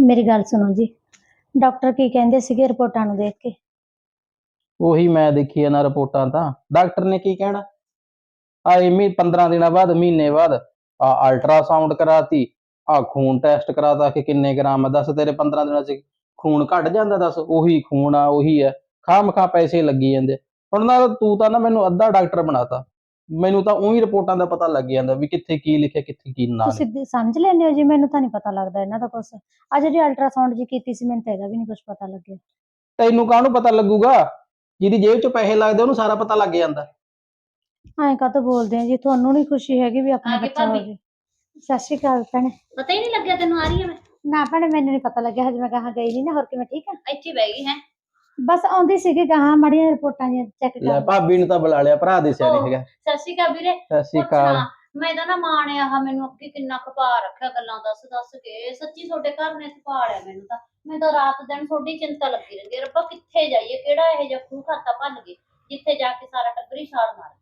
ਮੇਰੀ ਗੱਲ ਸੁਣੋ ਜੀ। ਡਾਕਟਰ ਕੀ ਕਹਿੰਦੇ ਸੀਗੇ ਰਿਪੋਰਟਾਂ ਨੂੰ ਦੇਖ ਕੇ? ਉਹੀ ਮੈਂ ਦੇਖੀ ਇਹਨਾਂ ਰਿਪੋਰਟਾਂ ਤਾਂ। ਡਾਕਟਰ ਨੇ ਕੀ ਕਹਿਣਾ? ਆ ਇਮੀ 15 ਦਿਨਾਂ ਬਾਅਦ, ਮਹੀਨੇ ਬਾਅਦ ਆ ਅਲਟਰਾਸਾਊਂਡ ਕਰਾਤੀ ਆ ਖੂਨ ਟੈਸਟ ਕਰਾਤਾ ਕਿ ਕਿੰਨੇ ਗ੍ਰਾਮ ਆ। ਦੱਸ ਤੇਰੇ 15 ਦਿਨਾਂ ਚ ਖੂਨ ਘਟ ਜਾਂਦਾ, ਦੱਸ ਉਹੀ ਖੂਨ ਆ, ਉਹੀ ਹੈ ਖਾਮ ਖਾ ਪੈਸੇ ਲੱਗੀ ਜਾਂਦੇ। ਹੁਣ ਨਾ ਤੂੰ ਤਾਂ ਨਾ ਮੈਨੂੰ ਅੱਧਾ ਡਾਕਟਰ ਬਣਾਤਾ। ਮੈਨੂੰ ਤਾਂ ਉਹੀ ਰਿਪੋਰਟਾਂ ਦਾ ਪਤਾ ਲੱਗ ਜਾਂਦਾ ਵੀ ਕਿੱਥੇ ਕੀ ਲਿਖਿਆ ਕਿੱਥੇ ਕੀ ਨਾ ਤੁਸੀਂ ਦੇ- ਸਮਝ ਲੈਂਦੇ ਹੋ ਜੀ ਮੈਨੂੰ ਤਾਂ ਨਹੀਂ ਪਤਾ ਲੱਗਦਾ ਇਹਨਾਂ ਦਾ ਕੁਝ ਆ ਜਿਹੜੀ ਅਲਟਰਾਸਾਊਂਡ ਜੀ ਕੀਤੀ ਸੀ ਮੈਨੂੰ ਤਾਂ ਇਹਦਾ ਵੀ ਨਹੀਂ ਕੁਝ ਪਤਾ ਲੱਗਿਆ। ਤੈਨੂੰ ਕਾਹਨੂੰ ਪਤਾ ਲੱਗੂਗਾ? ਜਿਹਦੀ ਜੇਬ 'ਚ ਪੈਸੇ ਲੱਗਦੇ ਉਹਨੂੰ ਸਾਰਾ ਪਤਾ ਲੱਗ ਜਾਂਦਾ। ਐਂ ਕਾਹਤੋਂ ਬੋਲਦੇ ਆ ਜੀ ਤੁਹਾਨੂੰ ਨਹੀਂ ਖੁਸ਼ੀ ਹੈਗੀ ਵੀ ਆਪਣਾ ਆ ਗਈ ਬੱਚਾ ਹੋ ਭਾਬੀ। ਜੇ। ਸਤਿ ਸ਼੍ਰੀ ਅਕਾਲ ਭੈਣੇ। ਪਤਾ ਹੀ ਨਹੀਂ ਲੱਗਿਆ ਤੈਨੂੰ ਆ ਰਹੀ ਹੈ ਮੈਂ। ਨਾ ਭੈਣੇ ਮੈਨੂੰ ਨਹੀਂ ਪਤਾ ਲੱਗਿਆ ਹਜੇ ਮੈਂ ਕਹਾਂ ਗਈ ਨਹੀਂ ਨਾ ਹੋਰ ਕਿਵੇਂ ਠੀਕ ਆ? ਇੱਥੇ ਬਹਿ ਗਈ ਹੈ। ਬਸ ਆਉਂਦੀ ਸੀਗੀ ਕਹਾਂ ਮੜੀਆਂ ਰਿਪੋਰਟਾਂ ਜੀ ਚੈੱਕ ਲੈ ਕਰ। ਭਾਬੀ ਨੂੰ ਤਾਂ ਬੁਲਾ ਲਿਆ ਭਰਾ ਦੇ ਸਿਆਣੇ ਹੈਗਾ। ਸਤਿ ਸ਼੍ਰੀ ਅਕਾਲ ਵੀਰੇ। ਸਤਿ ਸ਼੍ਰੀ ਅਕਾਲ। ਪੁੱਛਣਾ, ਮੈਂ ਤਾਂ ਨਾ ਮਾਂ ਨੇ ਆਹ ਮੈਨੂੰ ਅੱਗੇ ਕਿੰਨਾ ਖਪਾ ਰੱਖਿਆ ਗੱਲਾਂ ਦੱਸ ਦੱਸ ਕੇ। ਸੱਚੀ ਤੁਹਾਡੇ ਘਰ ਨੇ ਖਪਾ ਲਿਆ ਮੈਨੂੰ ਤਾਂ। ਮੈਂ ਤਾਂ ਰਾਤ ਦਿਨ ਤੁਹਾਡੀ ਚਿੰਤਾ ਲੱਗੀ ਰਹਿੰਦੀ ਹੈ, ਰੱਬਾ ਕਿੱਥੇ ਜਾਈਏ ਕਿਹੜਾ ਇਹ ਜਿਹਾ ਖੂਹ ਖਾਤਾ ਭੰਨ ਗਏ ਜਿੱਥੇ ਜਾ ਕੇ ਸਾਰਾ ਟੱਬਰ ਹੀ ਛਾਲ ਮਾਰੇ।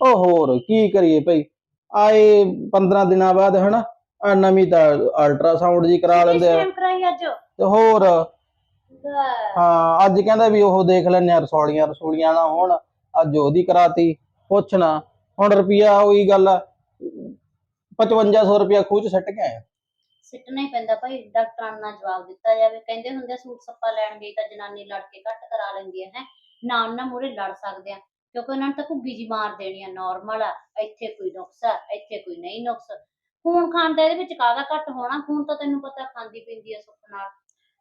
ਉਹ ਹੋਰ ਕੀ ਕਰੀਏ ਭਾਈ? ਆਏ 15 ਦਿਨਾਂ ਬਾਅਦ ਹਨਾ ਨਵੀਂ ਤਾਂ ਅਲਟਰਾਸਾਊਂਡ ਜੀ ਕਰਾ ਲੈਂਦੇ ਆ। ਟਾਈਮ ਕਰਾਈ ਅੱਜ? ਤੇ ਹੋਰ ਹਾਂ ਅੱਜ ਕਹਿੰਦਾ ਵੀ ਉਹ ਦੇਖ ਲੈਣੇ ਆ ਰਸੋਲੀਆਂ ਰਸੋਲੀਆਂ ਨਾ ਹੋਣ ਅੱਜ ਉਹਦੀ ਕਰਾਤੀ ਪੁੱਛਣਾ ਹੁਣ ਰੁਪਿਆ ਉਹੀ ਗੱਲ 5500 ਰੁਪਿਆ ਖੂਹ ਸੱਟ ਕੇ ਆਇਆ। ਸਿੱਟਣਾ ਹੀ ਪੈਂਦਾ ਭਾਈ ਡਾਕਟਰਾਂ ਨਾਲ ਜਵਾਬ ਦਿੱਤਾ ਜਾਵੇ। ਕਹਿੰਦੇ ਹੁੰਦੇ ਆ, ਸੂਟ ਸੱਪਾ ਲੈਣ ਗਈ ਤਾਂ ਜਨਾਨੀ ਲੜ ਕੇ ਘੱਟ ਕਰਾ ਲੈਂਦੀ ਹੈ ਹੈ। ਨਾ ਉਹਨਾਂ ਮੂਹਰੇ ਲੜ ਸਕਦੇ ਆ ਕਿਉਂਕਿ ਉਹਨਾਂ ਨੂੰ ਤਾਂ ਘੁੱਗੀ ਜੀ ਮਾਰ ਦੇਣੀ ਆ ਨਾਰਮਲ ਆ ਇੱਥੇ ਕੋਈ ਨੁਕਸ ਆ ਇੱਥੇ ਕੋਈ ਨਹੀਂ ਨੁਕਸ। ਖੂਨ ਖਾਣ ਦਾ ਇਹਦੇ ਵਿੱਚ ਕਾਹਦਾ ਘੱਟ ਹੋਣਾ? ਖੂਨ ਤਾਂ ਤੈਨੂੰ ਪਤਾ ਖਾਂਦੀ ਪੀਂਦੀ ਆ ਸੁੱਖ ਨਾਲ।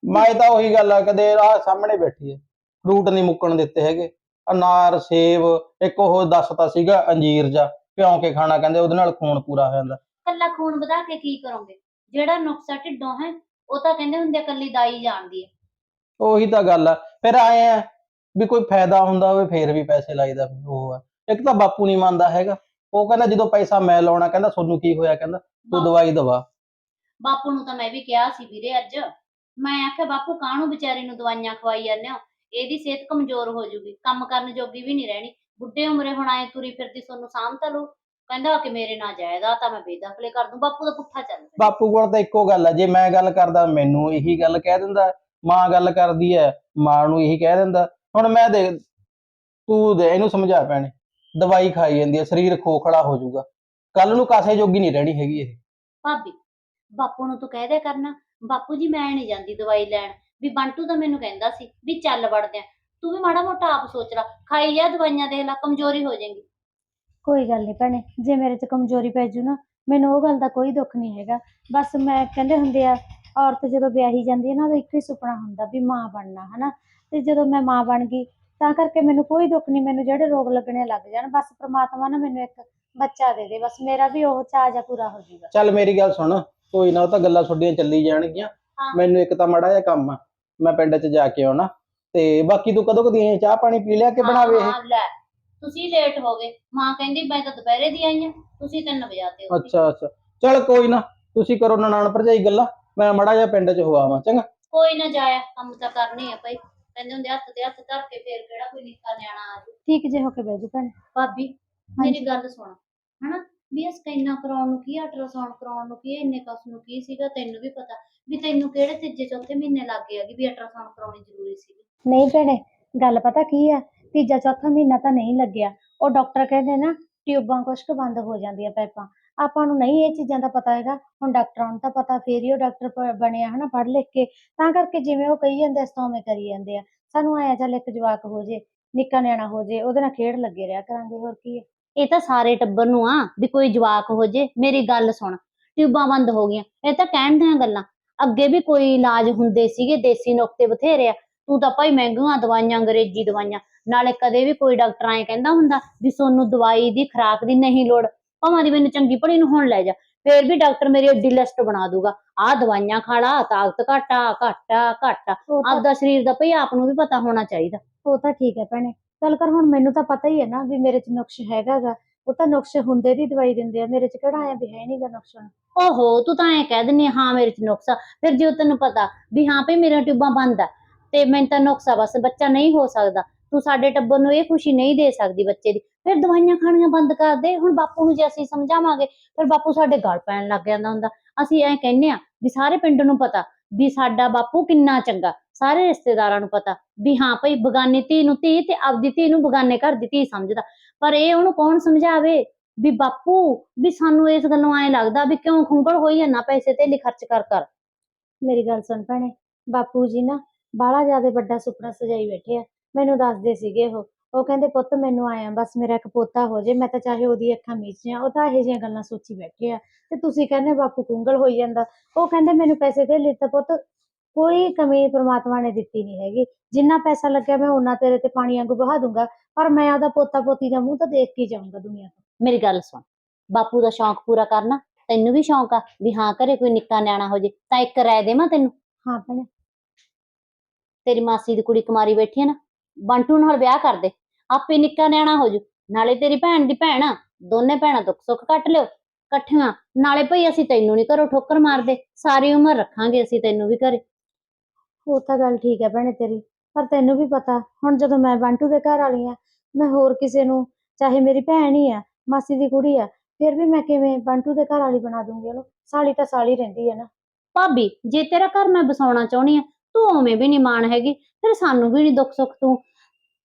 ਮੈਂ ਤਾਂ ਉਹੀ ਗੱਲ ਆ ਕਦੇ ਆ ਸਾਹਮਣੇ ਬੈਠੀ ਹੈ ਫਰੂਟ ਨਹੀਂ ਮੁੱਕਣ ਦਿੱਤੇ ਹੈਗੇ। ਅਨਾਰ ਸੇਬ ਇੱਕ ਉਹ ਦੱਸਤਾ ਸੀਗਾ ਅੰਜੀਰ ਜਾ ਭਿਉਂ ਕੇ ਖਾਣਾ ਕਹਿੰਦੇ ਉਹਦੇ ਨਾਲ ਖੂਨ ਪੂਰਾ ਹੋ ਜਾਂਦਾ। ਕੱਲਾ ਖੂਨ ਵਧਾ ਕੇ ਕੀ ਕਰੋਗੇ? ਜਿਹੜਾ ਨੁਕਸ ਢਿੱਡੋਂ ਹੈ ਉਹ ਤਾਂ ਕਹਿੰਦੇ ਹੁੰਦੇ ਕੱਲੀ ਦਾਈ ਜਾਣਦੀ ਹੈ ਉਹੀ ਤਾਂ ਗੱਲ ਆ। ਫਿਰ ਆਏ ਆ ਵੀ ਕੋਈ ਫਾਇਦਾ ਹੁੰਦਾ ਹੋਵੇ ਫੇਰ ਵੀ ਪੈਸੇ ਲਾਈਦਾ ਉਹ ਆ। ਇੱਕ ਤਾਂ ਬਾਪੂ ਨਹੀਂ ਮੰਨਦਾ ਹੈਗਾ। ਉਹ ਕਹਿੰਦਾ ਜਦੋਂ ਪੈਸਾ ਮੈਂ ਲਾਉਣਾ ਕਹਿੰਦਾ ਤੁਹਾਨੂੰ ਕੀ ਹੋਇਆ? ਕਹਿੰਦਾ ਤੂੰ ਦਵਾਈ ਦਵਾ। ਬਾਪੂ ਨੂੰ ਤਾਂ ਮੈਂ ਵੀ ਕਿਹਾ ਸੀ ਵੀਰੇ ਅੱਜ। ਮੈਂ ਆਖਿਆ ਬਾਪੂ ਕਾਹਨੂੰ ਵਿਚਾਰੇ ਨੂੰ ਦਵਾਈਆਂ ਖਵਾਈ ਜਾਂਦੇ ਹੋ? ਇਹਦੀ ਸਿਹਤ ਕਮਜ਼ੋਰ ਹੋ ਜੂਗੀ। ਕੰਮ ਕਰਨ ਜੋਗੀ ਵੀ ਨਹੀਂ ਰਹਿਣੀ। ਬੁੱਢੇ ਉਮਰੇ ਹੁਣ ਆਏ ਤੁਰੀ ਫਿਰਦੀ ਤੁਹਾਨੂੰ ਸਾਂਭ ਤਾਂ ਲਓ ਕਹਿੰਦਾ ਕਿ ਮੇਰੇ ਨਾਲ ਜਾਇਦਾ ਤਾਂ ਮੈਂ ਬੇਦਖਲੇ ਕਰ ਦੂੰ। ਬਾਪੂ ਦਾ ਪੁੱਠਾ ਚੱਲ ਪਿਆ। ਬਾਪੂ ਕੋਲ ਤਾਂ ਇੱਕੋ ਗੱਲ ਆ ਜੇ ਮੈਂ ਗੱਲ ਕਰਦਾ ਮੈਨੂੰ ਇਹੀ ਗੱਲ ਕਹਿ ਦਿੰਦਾ। ਮਾਂ ਗੱਲ ਕਰਦੀ ਹੈ ਮਾਂ ਨੂੰ ਇਹੀ ਕਹਿ ਦਿੰਦਾ। ਹੁਣ ਮੈਂ ਦੇ ਤੂੰ ਦੇ ਇਹਨੂੰ ਸਮਝਾ ਪੈਣੇ ਦਵਾਈ ਖਾਈ ਜਾਂਦੀ ਹੈ ਸਰੀਰ ਖੋਖਲਾ ਹੋ ਜਾਊਗਾ ਕੱਲ ਨੂੰ ਕਾਸੇ ਜੋਗੀ ਨਹੀਂ ਰਹਿਣੀ ਹੈਗੀ ਇਹ। ਭਾਬੀ ਬਾਪੂ ਨੂੰ ਤੂੰ ਕਹਿ ਦਿਆ ਕਰਨਾ। ਬਾਪੂ ਜੀ ਮੈਂ ਨਹੀਂ ਜਾਂਦੀ ਦਵਾਈ ਲੈਣ। ਵੀ ਬੰਟੂ ਤਾਂ ਮੈਨੂੰ ਕਹਿੰਦਾ ਸੀ ਵੀ ਚੱਲ ਵੜਦੇ ਆ। ਤੂੰ ਵੀ ਮਾੜਾ ਮੋਟਾ ਆਪ ਸੋਚ ਲੈ। ਖਾਈ ਜਾ ਦਵਾਈਆਂ ਦੇਖ ਲੈ ਕਮਜ਼ੋਰੀ ਹੋ ਜਾਏਗੀ। ਕੋਈ ਗੱਲ ਨਹੀਂ ਭੈਣੇ ਜੇ ਮੇਰੇ 'ਚ ਕਮਜ਼ੋਰੀ ਪੈ ਜੂ ਨਾ ਮੈਨੂੰ ਉਹ ਗੱਲ ਦਾ ਕੋਈ ਦੁੱਖ ਨਹੀਂ ਹੈਗਾ। ਬਸ ਮੈਂ ਕਹਿੰਦੇ ਹੁੰਦੇ ਆ ਔਰਤ ਜਦੋਂ ਵਿਆਹੀ ਜਾਂਦੀ ਹੈ ਨਾ ਉਹਦਾ ਇੱਕੋ ਹੀ ਸੁਪਨਾ ਹੁੰਦਾ ਵੀ ਮਾਂ ਬਣਨਾ ਹਨਾ? ਤੇ ਜਦੋਂ ਮੈਂ ਮਾਂ ਬਣ ਗਈ ਤਾਂ ਕਰਕੇ ਮੈਨੂੰ ਕੋਈ ਦੁੱਖ ਨਹੀਂ ਮੈਨੂੰ ਜਿਹੜੇ ਰੋਗ ਲੱਗਣੇ ਲੱਗ ਜਾਣ ਬਸ ਪ੍ਰਮਾਤਮਾ ਨਾ ਮੈਨੂੰ ਇੱਕ ਬੱਚਾ ਦੇ ਦੇ ਬਸ ਮੇਰਾ ਵੀ ਉਹ ਚਾਅ ਜਿਹਾ ਪੂਰਾ ਹੋ ਜਾਊਗਾ। ਚੱਲ ਮੇਰੀ ਗੱਲ ਸੁਣ ਕੋਈ ਨਾ ਉਹ ਤਾਂ ਗੱਲਾਂ ਛੋਡੀਆਂ ਚੱਲੀ ਜਾਣਗੀਆਂ। ਹਾਂ। ਮੈਨੂੰ ਇੱਕ ਤਾਂ ਮਾੜਾ ਜਿਹਾ ਕੰਮ ਆ ਮੈਂ ਪਿੰਡ 'ਚ ਜਾ ਕੇ ਆਉਣਾ। ਤੇ ਬਾਕੀ ਤੂੰ ਕਦੋਂ ਕਦੀ ਆਈ? ਚਾਹ ਪਾਣੀ ਪੀ ਲਿਆ ਕਿ ਬਣਾਵੇ ਇਹ? ਹਾਂ, ਲੈ ਤੁਸੀਂ ਲੇਟ ਹੋ ਗਏ। ਮਾਂ ਕਹਿੰਦੀ ਮੈਂ ਤਾਂ ਦੁਪਹਿਰੇ ਦੀ ਆਈ ਆ ਤੁਸੀਂ ਤਿੰਨ ਵਜਾਤੇ ਹੋ। ਅੱਛਾ ਅੱਛਾ। ਚੱਲ ਕੋਈ ਨਾ ਤੁਸੀਂ ਕਰੋ ਨਨਾਣ ਭਰਜਾਈ ਗੱਲਾਂ ਮੈਂ ਮਾੜਾ ਜਿਹਾ ਪਿੰਡ 'ਚ ਹੋ ਆਵਾਂ ਚੰਗਾ? ਕੋਈ ਨਾ ਜਾਇਆ ਕੰਮ ਤਾਂ ਕਰਨੀ ਆ ਭਾਈ। ਕਹਿੰਦੇ ਹੁੰਦੇ ਹੱਥ ਤੇ ਹੱਥ ਧਰ ਕੇ ਫੇਰ ਕਿਹੜਾ ਕੋਈ ਨਿੱਕਾ ਨਿਆਣਾ ਆ ਜਾਊ। ਠੀਕ ਜੇ ਹੋ ਕੇ ਬਹਿ ਜੂ ਭੈਣੇ। ਭਾਬੀ ਮੇਰੀ ਗੱਲ ਸੁਣ ਹਨਾ? ਵੀ ਇਹ ਸਕੈਨਾਂ ਕਰਾਉਣ ਨੂੰ ਕੀ ਅਲਟਰਾਸਾਊਂਡ ਕਰਾਉਣ ਨੂੰ ਕੀ ਇੰਨੇ ਕਸ ਨੂੰ ਕੀ ਸੀਗਾ, ਤੈਨੂੰ ਵੀ ਪਤਾ। ਵੀ ਤੈਨੂੰ ਕਿਹੜੇ ਤੀਜੇ, ਚੌਥੇ ਮਹੀਨੇ ਲੱਗ ਗਏ ਹੈਗੇ ਵੀ ਅਲਟਰਾਸਾਊਂਡ ਕਰਾਉਣੀ ਜ਼ਰੂਰੀ ਸੀ। ਨਹੀਂ ਭੈਣੇ, ਗੱਲ ਪਤਾ ਕੀ ਆ, ਤੀਜਾ, ਚੌਥਾ ਮਹੀਨਾ ਤਾਂ ਨਹੀਂ ਲੱਗਿਆ। ਉਹ ਡਾਕਟਰ ਕਹਿੰਦੇ ਨਾ, ਟਿਊਬਾਂ ਕੁਛ ਕੁ ਬੰਦ ਹੋ ਜਾਂਦੀਆਂ ਪਾਈਪਾਂ। ਆਪਾਂ ਨੂੰ ਨਹੀਂ ਇਹ ਚੀਜ਼ਾਂ ਦਾ ਪਤਾ ਹੈਗਾ, ਹੁਣ ਡਾਕਟਰਾਂ ਨੂੰ ਤਾਂ ਪਤਾ, ਫੇਰ ਹੀ ਉਹ ਡਾਕਟਰ ਪ- ਬਣਿਆ ਹਨਾ, ਪੜ੍ਹ ਲਿਖ ਕੇ। ਤਾਂ ਕਰਕੇ ਜਿਵੇਂ ਉਹ ਕਹੀ ਜਾਂਦੇ ਅਸੀਂ ਤਾਂ ਉਵੇਂ ਕਰੀ ਜਾਂਦੇ ਆ। ਸਾਨੂੰ ਆਇਆ ਚੱਲ ਇੱਕ ਜਵਾਕ ਹੋ ਜੇ, ਨਿੱਕਾ ਨਿਆਣਾ ਹੋ ਜੇ, ਉਹਦੇ ਨਾਲ ਖੇਡ ਲੱਗੇ ਰਿਹਾ ਕਰਾਂਗੇ, ਹੋਰ ਕੀ ਹੈ ਇਹ ਤਾਂ ਸਾਰੇ ਟੱਬਰ ਨੂੰ ਆ ਵੀ ਕੋਈ ਜਵਾਕ ਹੋ ਜੇ ਮੇਰੀ ਗੱਲ ਸੁਣ। ਟਿਊਬਾਂ ਬੰਦ ਹੋ ਗਈਆਂ। ਇਹ ਤਾਂ ਕਹਿਣ ਦੀਆਂ ਗੱਲਾਂ। ਅੱਗੇ ਵੀ ਕੋਈ ਇਲਾਜ ਹੁੰਦੇ ਸੀਗੇ ਦੇਸੀ ਨੁਕਤੇ ਬਥੇਰੇ ਆ। ਤੂੰ ਤਾਂ ਭਾਈ ਮਹਿੰਗੀਆਂ ਦਵਾਈਆਂ ਅੰਗਰੇਜ਼ੀ ਦਵਾਈਆਂ। ਨਾਲੇ ਕਦੇ ਵੀ ਕੋਈ ਡਾਕਟਰ ਐਂ ਕਹਿੰਦਾ ਹੁੰਦਾ ਵੀ ਸੋਨੂੰ ਦਵਾਈ ਦੀ ਖੁਰਾਕ ਦੀ ਨਹੀਂ ਲੋੜ। ਭਾਵੇਂ ਦੀ ਮੈਨੂੰ ਚੰਗੀ ਭਲੀ ਨੂੰ ਹੁਣ ਲੈ ਜਾ। ਫੇਰ ਵੀ ਡਾਕਟਰ ਮੇਰੀ ਏਡੀ ਲਿਸਟ ਬਣਾ ਦੂਗਾ। ਆਹ ਦਵਾਈਆਂ ਖਾ ਲਾ ਤਾਕਤ ਘਟਾ ਘਟਾ ਘਟਾ ਆਪਦਾ ਸਰੀਰ ਦਾ ਭਈ ਆਪ ਨੂੰ ਵੀ ਪਤਾ ਹੋਣਾ ਚਾਹੀਦਾ। ਉਹ ਤਾਂ ਠੀਕ ਹੈ ਭੈਣੇ। ਚੱਲ ਕਰ ਹੁਣ ਮੈਨੂੰ ਤਾਂ ਪਤਾ ਹੀ ਹੈ ਨਾ ਵੀ ਮੇਰੇ 'ਚ ਨੁਕਸ ਹੈਗਾਗਾ। ਉਹ ਤਾਂ ਨੁਕਸ ਹੁੰਦੇ ਦੀ ਦਵਾਈ ਦਿੰਦੇ ਆ ਮੇਰੇ 'ਚ ਕਿਹੜਾ ਆਇਆ ਵੀ ਹੈ ਨਹੀਂਗਾ ਨੁਕਸ ਓਹੋ ਤੂੰ ਤਾਂ ਐਂ ਕਹਿ ਦਿੰਨੀ ਆਂ, ਹਾਂ ਮੇਰੇ ਚ ਨੁਕਸ ਆ। ਫਿਰ ਜੇ ਤੈਨੂੰ ਪਤਾ ਵੀ ਹਾਂ ਭਈ ਮੇਰੀਆਂ ਟਿਊਬਾਂ ਬੰਦ ਆ ਤੇ ਮੈਨੂੰ ਤਾਂ ਨੁਕਸ ਆ ਬਸ ਬੱਚਾ ਨਹੀਂ ਹੋ ਸਕਦਾ। ਤੂੰ ਸਾਡੇ ਟੱਬਰ ਨੂੰ ਇਹ ਖੁਸ਼ੀ ਨਹੀਂ ਦੇ ਸਕਦੀ ਬੱਚੇ ਦੀ। ਫਿਰ ਦਵਾਈਆਂ ਖਾਣੀਆਂ ਬੰਦ ਕਰ ਦੇ ਹੁਣ ਬਾਪੂ ਨੂੰ ਜੇ ਅਸੀਂ ਸਮਝਾਵਾਂਗੇ ਫਿਰ ਬਾਪੂ ਸਾਡੇ ਗਲ ਪੈਣ ਲੱਗ ਜਾਂਦਾ ਹੁੰਦਾ। ਅਸੀਂ ਐਂ ਕਹਿੰਨੇ ਆ ਵੀ ਸਾਰੇ ਪਿੰਡ ਨੂੰ ਪਤਾ ਵੀ ਸਾਡਾ ਬਾਪੂ ਕਿੰਨਾ ਚੰਗਾ। ਸਾਰੇ ਰਿਸ਼ਤੇਦਾਰਾਂ ਨੂੰ ਪਤਾ ਵੀ ਹਾਂ ਭਈ ਬਗਾਨੀ ਧੀ ਨੂੰ ਧੀ ਤੇ ਆਪਦੀ ਧੀ ਨੂੰ ਬਗਾਨੇ ਘਰ ਦੀ ਧੀ ਸਮਝਦਾ। ਪਰ ਇਹ ਉਹਨੂੰ ਕੌਣ ਸਮਝਾਵੇ? ਵੀ ਬਾਪੂ, ਵੀ ਸਾਨੂੰ ਇਸ ਗੱਲੋਂ ਐਂ ਲੱਗਦਾ ਵੀ ਕਿਉਂ ਖੁੰਗਲ ਹੋਈ ਜਾਂਦਾ ਪੈਸੇ ਤੇ ਖਰਚ ਕਰ ਕਰ। ਮੇਰੀ ਗੱਲ ਸੁਣ ਭੈਣੇ, ਬਾਪੂ ਜੀ ਨਾ ਬਾਹਲਾ ਜ਼ਿਆਦਾ ਵੱਡਾ ਸੁਪਨਾ ਸਜਾਈ ਬੈਠੇ ਆ। ਮੈਨੂੰ ਦੱਸਦੇ ਸੀਗੇ ਉਹ ਉਹ ਕਹਿੰਦੇ ਪੁੱਤ ਮੈਨੂੰ ਆਇਆ ਬਸ ਮੇਰਾ ਇੱਕ ਪੋਤਾ ਹੋ ਜੇ ਮੈਂ ਤਾਂ ਚਾਹੇ ਉਹਦੀ ਅੱਖਾਂ ਮੀਚ ਜਾਂ ਉਹ ਤਾਂ ਇਹੋ ਜਿਹੀਆਂ ਗੱਲਾਂ ਸੋਚੀ ਬੈਠੇ ਆ। ਤੇ ਤੁਸੀਂ ਕਹਿੰਦੇ ਬਾਪੂ ਕੁੰਗਲ ਹੋਈ ਜਾਂਦਾ। ਉਹ ਕਹਿੰਦੇ ਮੈਨੂੰ ਪੈਸੇ ਦੇ ਲਿੱਤਾ ਪੁੱਤ। ਕੋਈ ਕਮੀ ਪ੍ਰਮਾਤਮਾ ਨੇ ਦਿੱਤੀ ਨਹੀਂ ਹੈਗੀ। ਜਿੰਨਾ ਪੈਸਾ ਲੱਗਿਆ ਮੈਂ ਉਹਨਾਂ ਤੇਰੇ ਤੇ ਪਾਣੀ ਵਾਂਗੂ ਬਹਾ ਦੂੰਗਾ। ਪਰ ਮੈਂ ਆਪਦਾ ਪੋਤਾ ਪੋਤੀ ਦਾ ਮੂੰਹ ਤਾਂ ਦੇਖ ਕੇ ਹੀ ਜਾਊਂਗਾ ਦੁਨੀਆ ਤੋਂ। ਮੇਰੀ ਗੱਲ ਸੁਣ। ਬਾਪੂ ਦਾ ਸ਼ੌਂਕ ਪੂਰਾ ਕਰਨਾ ਤੈਨੂੰ ਵੀ ਸ਼ੌਂਕ ਆ ਵੀ ਹਾਂ ਘਰੇ ਕੋਈ ਨਿੱਕਾ ਨਿਆਣਾ ਹੋ ਜੇ ਤਾਂ ਇੱਕ ਰਾਏ ਦੇਵਾਂ ਤੈਨੂੰ? ਹਾਂ ਭੈਣੇ। ਤੇਰੀ ਮਾਸੀ ਦੀ ਕੁੜੀ ਕੁਮਾਰੀ ਬੈਠੀ ਹੈ ਨਾ ਬੰਟੂ ਨਾਲ ਵਿਆਹ ਕਰ ਦੇ। ਆਪੇ ਨਿੱਕਾ ਨਿਆਣਾ ਹੋ ਜੂ। ਨਾਲੇ ਤੇਰੀ ਭੈਣ ਦੀ ਭੈਣ ਆ, ਦੋਨੇ ਭੈਣਾਂ ਦੁੱਖ ਸੁੱਖ ਕੱਟ ਲਿਓ। ਇਕੱਠੀਆਂ। ਨਾਲੇ ਭਈ ਅਸੀਂ ਤੈਨੂੰ ਨਹੀਂ ਘਰੋਂ ਠੋਕਰ ਮਾਰਦੇ। ਸਾਰੀ ਉਮਰ ਰੱਖਾਂਗੇ ਅਸੀਂ ਤੈਨੂੰ ਵੀ ਘਰੇ। ਉਹ ਤਾਂ ਗੱਲ ਠੀਕ ਹੈ ਭੈਣੇ ਤੇਰੀ। ਪਰ ਤੈਨੂੰ ਵੀ ਪਤਾ ਹੁਣ ਜਦੋਂ ਮੈਂ ਬੰਟੂ ਦੇ ਘਰ ਵਾਲੀ ਆ ਮੈਂ ਹੋਰ ਕਿਸੇ ਨੂੰ ਚਾਹੇ ਮੇਰੀ ਭੈਣ ਹੀ ਆ ਮਾਸੀ ਦੀ ਕੁੜੀ ਆ ਫਿਰ ਵੀ ਮੈਂ ਕਿਵੇਂ ਬੰਟੂ ਦੇ ਘਰ ਵਾਲੀ ਬਣਾ ਦੂੰਗੀ ਉਹਨੂੰ? ਸਾਲੀ ਤਾਂ ਸਾਲੀ ਰਹਿੰਦੀ ਹੈ ਨਾ। ਭਾਬੀ ਜੇ ਤੇਰਾ ਘਰ ਮੈਂ ਬਸਾਉਣਾ ਚਾਹੁੰਦੀ ਆ ਤੂੰ ਉਵੇਂ ਵੀ ਨਹੀਂ ਮਾਣ ਹੈਗੀ। ਫਿਰ ਸਾਨੂੰ ਵੀ ਨਹੀਂ ਦੁੱਖ ਸੁੱਖ ਤੂੰ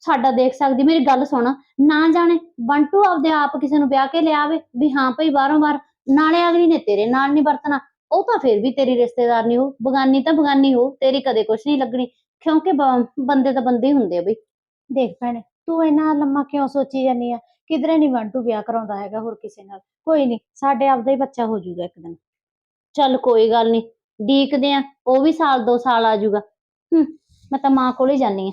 ਸਾਡਾ ਦੇਖ ਸਕਦੀ ਮੇਰੀ ਗੱਲ ਸੁਣ। ਨਾ ਜਾਣੇ ਬੰਟੂ ਆਪਦੇ ਆਪ ਕਿਸੇ ਨੂੰ ਵਿਆਹ ਕੇ ਲਿਆਵੇ ਵੀ ਹਾਂ ਭਈ ਬਾਹਰੋਂ ਬਾਹਰ ਨਾਲੇ ਅਗਲੀ ਨੇ ਤੇਰੇ ਨਾਲ ਨਹੀਂ ਵਰਤਣਾ ਉਹ ਤਾਂ ਫਿਰ ਵੀ ਤੇਰੀ ਰਿਸ਼ਤੇਦਾਰ ਨਹੀਂ ਹੋ ਬਗਾਨੀ ਤਾਂ ਬਗਾਨੀ ਹੋ ਤੇਰੀ ਕਦੇ ਕੁਛ ਨਹੀਂ ਲੱਗਣੀ ਕਿਉਂਕਿ ਬੰਦੇ ਤਾਂ ਬੰਦੇ ਹੀ ਹੁੰਦੇ ਆ ਬਈ। ਦੇਖ ਭੈਣੇ ਤੂੰ ਇੰਨਾ ਲੰਮਾ ਕਿਉਂ ਸੋਚੀ ਜਾਨੀ ਆ? ਕਿਧਰੇ ਨਹੀਂ ਬੰਟੂ ਵਿਆਹ ਕਰਾਉਂਦਾ ਹੈਗਾ ਹੋਰ ਕਿਸੇ ਨਾਲ। ਕੋਈ ਨਹੀਂ ਸਾਡੇ ਆਪਦਾ ਹੀ ਬੱਚਾ ਹੋ ਜਾਊਗਾ ਇੱਕ ਦਿਨ। ਚੱਲ ਕੋਈ ਗੱਲ ਨਹੀਂ ਡੀਕਦੇ ਆ ਉਹ ਵੀ ਸਾਲ ਦੋ ਸਾਲ ਆ ਜਾਊਗਾ। ਹੂੰ ਮੈਂ ਤਾਂ ਮਾਂ ਕੋਲੇ ਜਾਨੀ ਆ।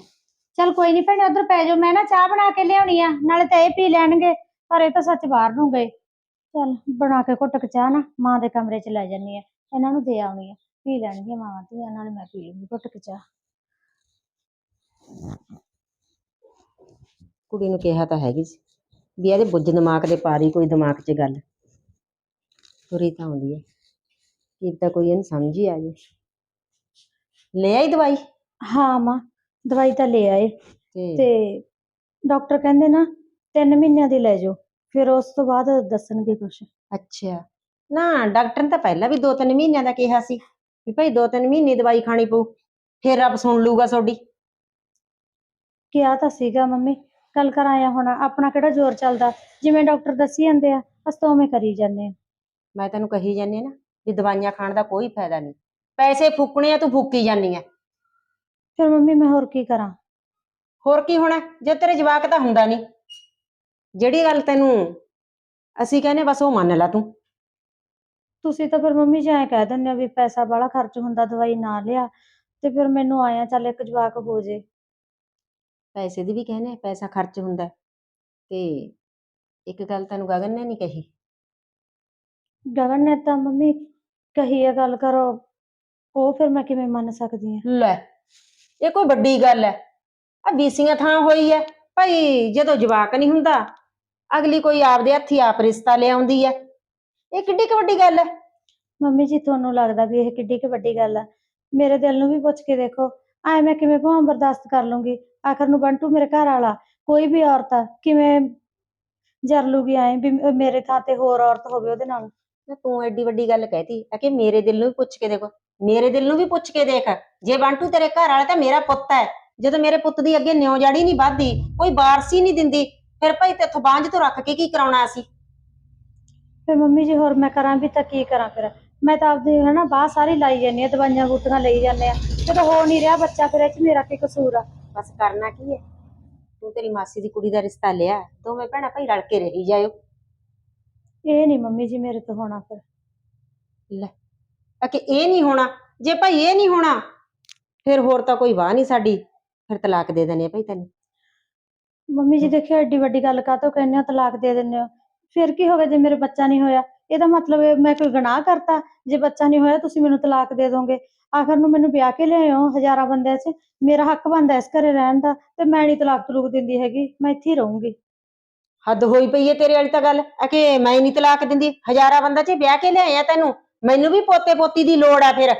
ਚਲ ਕੋਈ ਨਹੀਂ ਭੈਣੇ ਉਧਰ ਪੈ ਜਾਓ। ਮੈਂ ਨਾ ਚਾਹ ਬਣਾ ਕੇ ਲਿਆਉਣੀ ਆ ਨਾਲੇ ਤਾਂ ਇਹ ਪੀ ਲੈਣਗੇ ਪਰ ਇਹ ਤਾਂ ਸੱਚ ਬਾਹਰ ਨੂੰ ਗਏ। ਚਲ ਬਣਾ ਕੇ ਘੁੱਟ ਕੇ ਚਾਹ ਨਾ ਮਾਂ ਦੇ ਕਮਰੇ 'ਚ ਲੈ ਜਾਨੀ ਆ। ਇਹਨਾਂ ਨੂੰ ਦੇ ਆਉਣੀ ਆ। ਪੀ ਲੈਣਗੇ ਮਾਵਾਂ ਧੀਆਂ ਨਾਲ ਮੈਂ ਪੀ ਲੂੰਗੀ ਘੁੱਟ ਕੇ ਚਾਹ। ਕੁੜੀ ਨੂੰ ਕਿਹਾ ਤਾਂ ਹੈਗੀ ਸੀ ਵੀ ਇਹਦੇ ਬੁੱਝ ਦਿਮਾਗ ਦੇ ਪਾਰੀ ਕੋਈ ਦਿਮਾਗ 'ਚ ਗੱਲ। ਤੁਰੀ ਤਾਂ ਆਉਂਦੀ ਹੈ ਕੀ ਤਾਂ ਕੋਈ ਇਹਨੂੰ ਸਮਝ ਹੀ ਆ ਜੇ। ਲੈ ਆਈ ਦਵਾਈ? ਹਾਂ ਮਾਂ। ਦਵਾਈ ਤਾਂ ਲੈ ਆਏ। ਤੇ ਤੇ ਡਾਕਟਰ ਕਹਿੰਦੇ ਨਾ 3 ਮਹੀਨਿਆਂ ਦੀ ਲੈ ਜਾਓ ਫਿਰ ਉਸ ਤੋਂ ਬਾਅਦ ਦੱਸਣਗੇ ਕੁਛ। ਅੱਛਾ। ਨਾ ਡਾਕਟਰ ਨੇ ਤਾਂ ਪਹਿਲਾਂ ਵੀ 2-3 ਮਹੀਨਿਆਂ ਦਾ ਕਿਹਾ ਸੀ ਵੀ ਭਾਈ 2-3 ਮਹੀਨੇ ਦਵਾਈ ਖਾਣੀ ਪਊ ਫਿਰ ਰੱਬ ਸੁਣ ਲੂਗਾ ਤੁਹਾਡੀ ਕਿਹਾ ਤਾਂ ਸੀਗਾ ਮੰਮੀ ਕੱਲ ਕਰ ਆਇਆ ਹੋਣਾ ਆਪਣਾ ਕਿਹੜਾ ਜ਼ੋਰ ਚੱਲਦਾ ਜਿਵੇਂ ਡਾਕਟਰ ਦੱਸੀ ਜਾਂਦੇ ਆ ਅਸੀਂ ਤਾਂ ਉਵੇਂ ਕਰੀ ਜਾਂਦੇ ਆ। ਮੈਂ ਤੈਨੂੰ ਕਹੀ ਜਾਂਦੀ ਹਾਂ ਨਾ ਵੀ ਦਵਾਈਆਂ ਖਾਣ ਦਾ ਕੋਈ ਫਾਇਦਾ ਨਹੀਂ। ਪੈਸੇ ਫੂਕਣੇ ਆ ਤੂੰ ਫੂਕੀ ਜਾਂਦੀ ਆ। ਫਿਰ ਮੰਮੀ ਮੈਂ ਹੋਰ ਕੀ ਕਰਾਂ? ਹੋਰ ਕੀ ਹੋਣਾ? ਜੇ ਤੇਰੇ ਜਵਾਕ ਤਾਂ ਹੁੰਦਾ ਨਹੀਂ ਜਿਹੜੀ ਗੱਲ ਤੈਨੂੰ ਅਸੀਂ ਕਹਿੰਦੇ ਬਸ ਉਹ ਮੰਨ ਲੈ ਤੂੰ। ਤੁਸੀਂ ਤਾਂ ਫਿਰ ਮੰਮੀ ਜੀ ਐਂ ਕਹਿ ਦਿੰਦੇ ਹੋ ਵੀ ਪੈਸਾ ਬਾਹਲਾ ਖਰਚ ਹੁੰਦਾ ਦਵਾਈ ਨਾ ਲਿਆ ਤੇ ਫਿਰ ਮੈਨੂੰ ਆਇਆ ਚੱਲ ਇੱਕ ਜਵਾਕ ਹੋ ਜੇ। ਪੈਸੇ ਦੀ ਵੀ ਕਹਿੰਦੇ ਆ, ਪੈਸਾ ਖਰਚ ਹੁੰਦਾ ਹੈ। ਤੇ ਇੱਕ ਗੱਲ ਤੈਨੂੰ ਗਗਨ ਨੇ ਨਹੀਂ ਕਹੀ? ਗਗਨ ਨੇ ਤਾਂ ਮੰਮੀ ਕਹੀ ਆ ਗੱਲ ਕਰੋ। ਉਹ ਫਿਰ ਮੈਂ ਕਿਵੇਂ ਮੰਨ ਸਕਦੀ ਆ ਲੈ ਇਹ ਕੋਈ ਵੱਡੀ ਗੱਲ ਹੈ। ਆ ਬੀਸੀਆਂ ਥਾਂ ਹੋਈ ਹੈ। ਭਾਈ ਜਦੋਂ ਜਵਾਕ ਨਹੀਂ ਹੁੰਦਾ ਅਗਲੀ ਕੋਈ ਆਪਦੇ ਹੱਥੀ ਆਪ ਰਿਸ਼ਤਾ ਲਿਆਉਂਦੀ ਹੈ। ਇਹ ਕਿੱਡੀ ਕੁ ਵੱਡੀ ਗੱਲ ਹੈ। ਮੰਮੀ ਜੀ ਤੁਹਾਨੂੰ ਲੱਗਦਾ ਵੀ ਇਹ ਕਿੱਡੀ ਕੁ ਵੱਡੀ ਗੱਲ ਆ ਮੇਰੇ ਦਿਲ ਨੂੰ ਵੀ ਪੁੱਛ ਕੇ ਦੇਖੋ। ਐ ਮੈਂ ਕਿਵੇਂ ਭਾਵੇਂ ਬਰਦਾਸ਼ਤ ਕਰ ਲੂੰਗੀ। ਆਖਰ ਨੂੰ ਬੰਟੂ ਮੇਰੇ ਘਰ ਵਾਲਾ ਕੋਈ ਵੀ ਔਰਤ ਆ ਕਿਵੇਂ ਜਰ ਲੂਗੀ ਐ ਵੀ ਮੇਰੇ ਥਾਂ ਤੇ ਹੋਰ ਔਰਤ ਹੋਵੇ ਉਹਦੇ ਨਾਲ? ਨਾ ਤੂੰ ਐਡੀ ਵੱਡੀ ਗੱਲ ਕਹਿਤੀ। ਆ ਕਿ ਮੇਰੇ ਦਿਲ ਨੂੰ ਵੀ ਪੁੱਛ ਕੇ ਦੇਖੋ। ਮੇਰੇ ਦਿਲ ਨੂੰ ਵੀ ਪੁੱਛ ਕੇ ਦੇਖ। ਜੇ ਬੰਟੂ ਤੇਰੇ ਘਰ ਵਾਲਾ ਤਾਂ ਮੇਰਾ ਪੁੱਤ ਹੈ। ਜਦੋਂ ਮੇਰੇ ਪੁੱਤ ਦੀ ਅੱਗੇ ਨਿਉ ਜਾੜੀ ਨਹੀਂ ਵੱਧਦੀ ਕੋਈ ਵਾਰਸੀ ਨਹੀਂ ਦਿੰਦੀ ਫਿਰ ਭਾਈ ਤੇਥੋਂ ਬਾਂਝ ਤੋਂ ਰੱਖ ਕੇ ਕੀ ਕਰਾਉਣਾ ਅਸੀਂ? ਫਿਰ ਮੰਮੀ ਜੀ ਹੋਰ ਮੈਂ ਕਰਾਂ ਵੀ ਤਾਂ ਕੀ ਕਰਾਂ ਫਿਰ? ਮੈਂ ਤਾਂ ਆਪਦੀ ਹਨਾ ਬਾਹ ਸਾਰੀ ਲਾਈ ਜਾਂਦੀ ਆ ਦਵਾਈਆਂ ਬੂਟੀਆਂ ਲਈ ਜਾਂਦੇ ਆ ਜਦੋਂ ਹੋ ਨਹੀਂ ਰਿਹਾ ਬੱਚਾ ਫਿਰ ਇਹ ਚ ਮੇਰਾ ਕੀ ਕਸੂਰ ਆ? ਬਸ ਕਰਨਾ ਕੀ ਹੈ? ਤੂੰ ਤੇਰੀ ਮਾਸੀ ਦੀ ਕੁੜੀ ਦਾ ਰਿਸ਼ਤਾ ਲਿਆ ਦੋਵੇਂ ਭੈਣਾਂ ਭਾਈ ਰਲ ਕੇ ਰਹੀ ਜਾਇਓ। ਇਹ ਨਹੀਂ ਮੰਮੀ ਜੀ ਮੇਰੇ ਤੋਂ ਹੋਣਾ ਫਿਰ। ਲੈ ਆ ਕਿ ਇਹ ਨਹੀਂ ਹੋਣਾ ਜੇ ਭਾਈ ਇਹ ਨਹੀਂ ਹੋਣਾ ਫਿਰ ਹੋਰ ਤਾਂ ਕੋਈ ਵਾਹ ਨਹੀਂ ਸਾਡੀ ਫਿਰ ਤਲਾਕ ਦੇ ਦੇਣੇ ਆ ਭਾਈ ਤੈਨੂੰ। ਮੰਮੀ ਜੀ ਦੇਖਿਓ ਐਡੀ ਵੱਡੀ ਗੱਲ ਕਾਹਤੋਂ ਕਹਿੰਦੇ ਹੋ ਤਲਾਕ ਦੇ ਦਿੰਦੇ ਹੋ? ਫਿਰ ਕੀ ਹੋ ਗਿਆ ਜੇ ਮੇਰੇ ਬੱਚਾ ਨਹੀਂ ਹੋਇਆ? ਇਹਦਾ ਮਤਲਬ ਇਹ ਮੈਂ ਕੋਈ ਗੁਨਾਹ ਕਰਤਾ? ਜੇ ਬੱਚਾ ਨਹੀਂ ਹੋਇਆ ਤੁਸੀਂ ਮੈਨੂੰ ਤਲਾਕ ਦੇ ਦੋਗੇ। ਆਖਰ ਨੂੰ ਮੈਨੂੰ ਵਿਆਹ ਕੇ ਲਿਆਏ ਹੋ ਹਜ਼ਾਰਾਂ ਬੰਦਿਆਂ 'ਚ? ਮੇਰਾ ਹੱਕ ਬਣਦਾ ਇਸ ਘਰੇ ਰਹਿਣ ਦਾ ਤੇ ਮੈਂ ਨਹੀਂ ਤਲਾਕ ਤਲੂਕ ਦਿੰਦੀ ਹੈਗੀ ਮੈਂ ਇੱਥੇ ਹੀ ਰਹੂੰਗੀ। ਹੱਦ ਹੋਈ ਪਈ ਏ ਤੇਰੇ ਵਾਲੀ ਤਾਂ ਗੱਲ ਆ ਕਿ ਮੈਂ ਨਹੀਂ ਤਲਾਕ ਦਿੰਦੀ? ਹਜ਼ਾਰਾਂ ਬੰਦਾ ਚ ਵਿਆਹ ਕੇ ਲਿਆਏ ਆ ਤੈਨੂੰ? ਮੈਨੂੰ ਵੀ ਪੋਤੇ ਪੋਤੀ ਦੀ ਲੋੜ ਆ ਫਿਰ।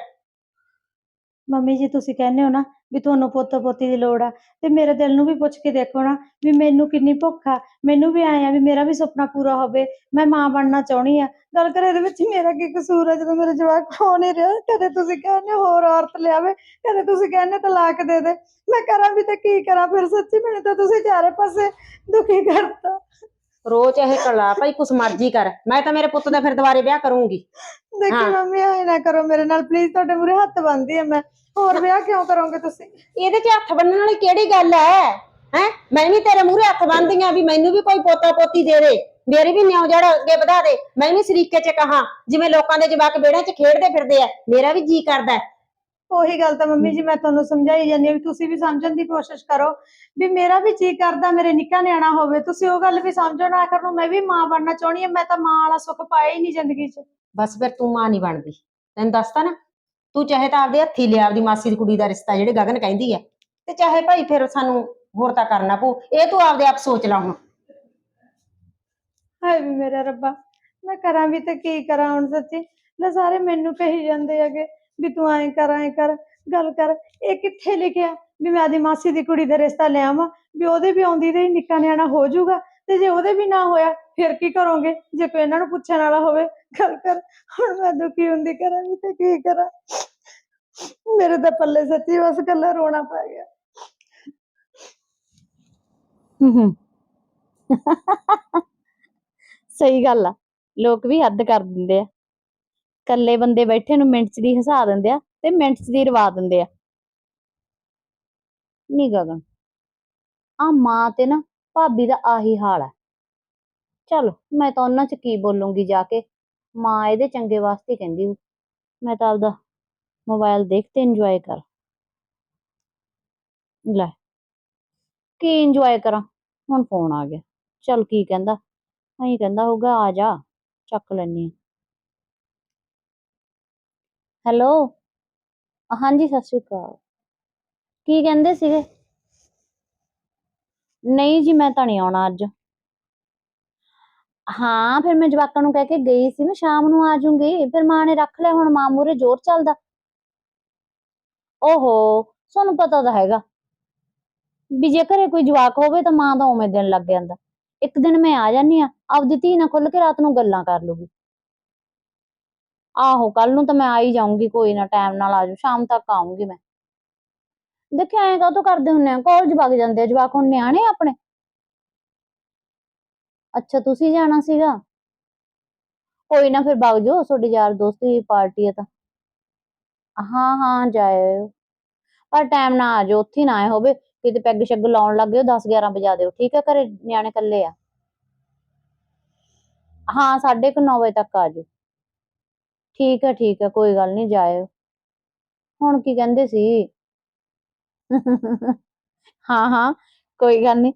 ਮੰਮੀ ਜੀ, ਤੁਸੀਂ ਕਹਿੰਦੇ ਹੋ ਨਾ ਵੀ ਤੁਹਾਨੂੰ ਪੁੱਤ ਪੋਤੀ ਦੀ ਲੋੜ ਆ, ਤੇ ਮੇਰੇ ਦਿਲ ਨੂੰ ਵੀ ਪੁੱਛ ਕੇ ਦੇਖੋ ਨਾ ਵੀ ਮੈਨੂੰ ਕਿੰਨੀ ਭੁੱਖ ਆ। ਮੈਨੂੰ ਵੀ ਆਏ ਵੀ ਮੇਰਾ ਵੀ ਸੁਪਨਾ ਪੂਰਾ ਹੋਵੇ, ਮੈਂ ਮਾਂ ਬਣਨਾ ਚਾਹੁੰਦੀ ਆ। ਗੱਲ ਕਰ ਇਹਦੇ ਵਿੱਚ ਮੇਰਾ ਕੀ ਕਸੂਰ ਆ, ਜਦੋਂ ਮੇਰੇ ਜਵਾਕ ਹੋ ਨਹੀਂ ਰਿਹਾ, ਕਦੇ ਤੁਸੀਂ ਕਹਿੰਦੇ ਹੋਰ ਔਰਤ ਲਿਆਵੇ ਕਦੇ ਤੁਸੀਂ ਕਹਿੰਦੇ ਤਲਾਕ ਦੇ ਦੇ। ਮੈਂ ਕਰਾਂ ਵੀ ਤੇ ਕੀ ਕਰਾਂ, ਫਿਰ ਸੱਚੀ ਮੈਨੂੰ ਤਾਂ ਤੁਸੀਂ ਚਾਰੇ ਪਾਸੇ ਦੁਖੀ ਕਰਤਾ। ਰੋ ਚਾਹੇ ਕਲਾ ਭਾਈ ਕੁਛ ਮਰਜ਼ੀ ਕਰ। ਮੈਂ ਤਾਂ ਮੇਰੇ ਪੁੱਤ ਦਾ ਫਿਰ ਦੁਬਾਰੇ ਵਿਆਹ ਕਰੂੰਗੀ। ਦੇਖੀ ਹਾਂ। ਮੰਮੀ ਆਏ ਨਾ ਕਰੋ ਮੇਰੇ ਨਾਲ ਪਲੀਜ਼ ਤੁਹਾਡੇ ਮੂਰੇ ਹੱਥ ਬੰਨ੍ਹਦੀ ਆ ਮੈਂ। ਹੋਰ ਵਿਆਹ ਕਿਉਂ ਕਰੋਗੇ ਤੁਸੀਂ? ਇਹਦੇ 'ਚ ਹੱਥ ਬੰਨਣ ਵਾਲੀ ਕਿਹੜੀ ਗੱਲ ਹੈ ਹੈ? ਮੈਂ ਵੀ ਤੇਰੇ ਮੂਹਰੇ ਹੱਥ ਬੰਨਦੀ ਆ ਵੀ ਮੈਨੂੰ ਵੀ ਕੋਈ ਪੋਤਾ ਪੋਤੀ ਦੇ ਦੇ। ਮੇਰੀ ਵੀ ਨਿਉ ਜੜ ਅੱਗੇ ਵਧਾ ਦੇ। ਮੈਂ ਵੀ ਸਰੀਕੇ 'ਚ ਕਹਾ ਜਿਵੇਂ ਲੋਕਾਂ ਦੇ ਜਵਾਕ ਵਿਹੜਿਆਂ 'ਚ ਖੇਡਦੇ ਫਿਰਦੇ ਆ। ਮੇਰਾ ਵੀ ਜੀ ਕਰਦਾ। ਹੈ। ਉਹੀ ਗੱਲ ਤਾਂ ਮੰਮੀ ਜੀ ਮੈਂ ਤੁਹਾਨੂੰ ਸਮਝਾਈ ਜਾਂਦੀ ਹਾਂ ਵੀ ਤੁਸੀਂ ਵੀ ਸਮਝਣ ਦੀ ਕੋਸ਼ਿਸ਼ ਕਰੋ ਵੀ ਮੇਰਾ ਵੀ ਜੀ ਕਰਦਾ ਮੇਰੇ ਨਿੱਕਾ ਨਿਆਣਾ ਹੋਵੇ ਤੁਸੀਂ ਉਹ ਗੱਲ ਵੀ ਸਮਝੋ ਨਾ ਆਖਰ ਨੂੰ ਮੈਂ ਵੀ ਮਾਂ ਬਣਨਾ ਚਾਹੁੰਦੀ ਹਾਂ ਮੈਂ ਤਾਂ ਮਾਂ ਵਾਲਾ ਸੁੱਖ ਪਾਇਆ ਹੀ ਨਹੀਂ ਜ਼ਿੰਦਗੀ 'ਚ। ਬਸ ਫਿਰ ਤੂੰ ਮਾਂ ਨਹੀਂ ਬਣਦੀ। ਤੈਨੂੰ ਦੱਸਤਾ ਨਾ ਤੂੰ ਚਾਹੇ ਤਾਂ ਆਪਦੇ ਹੱਥੀ ਲਿਆ ਆਪਦੀ ਮਾਸੀ ਦੀ ਕੁੜੀ ਦਾ ਰਿਸ਼ਤਾ ਜਿਹੜੇ ਗਗਨ ਕਹਿੰਦੀ ਹੈ ਤੇ ਚਾਹੇ ਭਾਈ ਫਿਰ ਸਾਨੂੰ ਹੋਰ ਤਾਂ ਕਰਨਾ ਪਊ ਇਹ ਤੂੰ ਆਪਦੇ ਆਪ ਸੋਚ ਲਾ ਹੁਣ। ਹਾਏ ਵੀ ਮੇਰਾ ਰੱਬਾ ਮੈਂ ਕਰਾਂ ਵੀ ਤੇ ਕੀ ਕਰਾਂ ਹੁਣ ਸੱਚੀ ਲੈ ਸਾਰੇ ਮੈਨੂੰ ਕਹੀ ਜਾਂਦੇ ਹੈਗੇ। ਵੀ ਤੂੰ ਐਂ ਕਰ ਐਂ ਕਰ, ਗੱਲ ਕਰ। ਇਹ ਕਿੱਥੇ ਲਿਖਿਆ ਵੀ ਮੈਂ ਆਦੀ ਮਾਸੀ ਦੀ ਕੁੜੀ ਦਾ ਰਿਸ਼ਤਾ ਲਿਆਵਾਂ ਵੀ ਉਹਦੇ ਵੀ ਆਉਂਦੀ ਤੇ ਨਿੱਕਾ ਨਿਆਣਾ ਹੋ ਜਾਊਗਾ। ਤੇ ਜੇ ਉਹਦੇ ਵੀ ਨਾ ਹੋਇਆ, ਫਿਰ ਕੀ ਕਰੋਗੇ? ਜੇ ਕੋਈ ਇਹਨਾਂ ਨੂੰ ਪੁੱਛਣ ਵਾਲਾ ਹੋਵੇ, ਗੱਲ ਕਰ। ਹੁਣ ਮੈਂ ਦੁਖੀ ਹੁੰਦੀ ਕਰਾਂਗੀ ਤੇ ਕੀ ਕਰਾਂ? ਮੇਰੇ ਤਾਂ ਪੱਲੇ ਸੱਚੀ ਬਸ ਕੱਲਾ ਰੋਣਾ ਪੈ ਗਿਆ। ਸਹੀ ਗੱਲ ਆ। ਲੋਕ ਵੀ ਹੱਦ ਕਰ ਦਿੰਦੇ ਆ। ਇਕੱਲੇ ਬੰਦੇ ਬੈਠੇ ਨੂੰ ਮਿੰਟ ਚ ਦੀ ਹਸਾ ਦਿੰਦੇ ਆ ਤੇ ਮਿੰਟ ਚ ਦੀ ਰਵਾ ਦਿੰਦੇ ਆ। ਨੀ ਗਗਨ ਆ ਮਾਂ ਤੇ ਨਾ ਭਾਬੀ ਦਾ ਆਹੀ ਹਾਲ ਆ। ਚਲ ਮੈਂ ਤਾਂ ਉਹਨਾਂ ਚ ਕੀ ਬੋਲੂੰਗੀ ਜਾ ਕੇ, ਮਾਂ ਇਹਦੇ ਚੰਗੇ ਵਾਸਤੇ ਕਹਿੰਦੀ ਮੈਂ ਤਾਂ ਆਪਦਾ ਮੋਬਾਈਲ ਦੇਖ ਤੇ ਇੰਜੋਏ ਕਰ। ਲੈ, ਕੀ ਇੰਜੋਏ ਕਰਾਂ? ਹੁਣ ਫੋਨ ਆ ਗਿਆ। ਚਲ ਕੀ ਕਹਿੰਦਾ? ਅਹੀਂ ਕਹਿੰਦਾ ਹੋਊਗਾ, ਆ ਜਾ, ਚੱਕ ਲੈਣੀ ਹੈਲੋ। ਹਾਂਜੀ, ਸਤਿ ਸ਼੍ਰੀ ਅਕਾਲ। ਕੀ ਕਹਿੰਦੇ ਸੀਗੇ? ਨਹੀਂ ਜੀ, ਮੈਂ ਤਾਂ ਨਹੀਂ ਆਉਣਾ ਅੱਜ। ਹਾਂ, ਫਿਰ ਮੈਂ ਜਵਾਕਾਂ ਨੂੰ ਕਹਿ ਕੇ ਗਈ ਸੀ ਮੈਂ ਸ਼ਾਮ ਨੂੰ ਆ ਜਾਊਂਗੀ। ਫਿਰ ਮਾਂ ਨੇ ਰੱਖ ਲਿਆ, ਹੁਣ ਮਾਂ ਮੂਰੇ ਜ਼ੋਰ ਚੱਲਦਾ। ਓਹੋ ਤੁਹਾਨੂੰ ਪਤਾ ਤਾਂ ਹੈਗਾ। ਵੀ ਜੇ ਘਰੇ ਕੋਈ ਜਵਾਕ ਹੋਵੇ, ਤਾਂ ਮਾਂ ਦਾ ਉਵੇਂ ਦਿਨ ਲੱਗ ਜਾਂਦਾ। ਇੱਕ ਦਿਨ ਮੈਂ ਆ ਜਾਨੀ ਆ ਆਪਦੀ ਧੀ ਨਾਲ ਖੁੱਲ ਕੇ ਰਾਤ ਨੂੰ ਗੱਲਾਂ ਕਰ ਲੂਗੀ। ਆਹੋ ਕੱਲ ਨੂੰ ਤਾਂ ਮੈਂ ਆ ਹੀ ਜਾਊਂਗੀ, ਕੋਈ ਨਾ ਟਾਈਮ ਨਾਲ ਆ ਜਾਊ, ਸ਼ਾਮ ਤੱਕ ਆਊਂਗੀ ਮੈਂ। ਦੇਖਿਆ ਐਂ ਕਾਹਤੋਂ ਕਰਦੇ ਹੁੰਨੇ ਆ ਕਾਲਜ ਵਗ ਜਾਂਦੇ ਆ ਜਵਾਕ, ਹੁਣ ਨਿਆਣੇ ਆ ਆਪਣੇ? ਅੱਛਾ, ਤੁਸੀਂ ਜਾਣਾ ਸੀਗਾ? ਕੋਈ ਨਾ ਫਿਰ ਵਗ ਜਾਓ, ਤੁਹਾਡੀ ਯਾਰ ਦੋਸਤ ਦੀ ਪਾਰਟੀ ਹੈ ਤਾਂ। ਹਾਂ ਹਾਂ, ਜਾਇਓ। ਪਰ ਟਾਈਮ ਨਾ ਆ ਜਾਓ, ਉੱਥੇ ਹੀ ਨਾ ਆਏ ਹੋਵੇ। ਕਿਤੇ ਪੈਗ ਸ਼ੈਗ ਲਾਉਣ ਲੱਗ ਗਏ 10 11 ਵਜਾ ਦਿਓ, ਠੀਕ ਹੈ ਘਰੇ ਨਿਆਣੇ ਇਕੱਲੇ ਆ। ਹਾਂ 9:30 ਵਜੇ ਤੱਕ ਆ ਜਾਓ ਠੀਕ ਆ ਠੀਕ ਆ ਕੋਈ ਗੱਲ ਨਹੀਂ, ਜਾਇਓ। ਹੁਣ ਕੀ ਕਹਿੰਦੇ ਸੀ? ਹਾਂ ਹਾਂ, ਕੋਈ ਗੱਲ ਨਹੀਂ।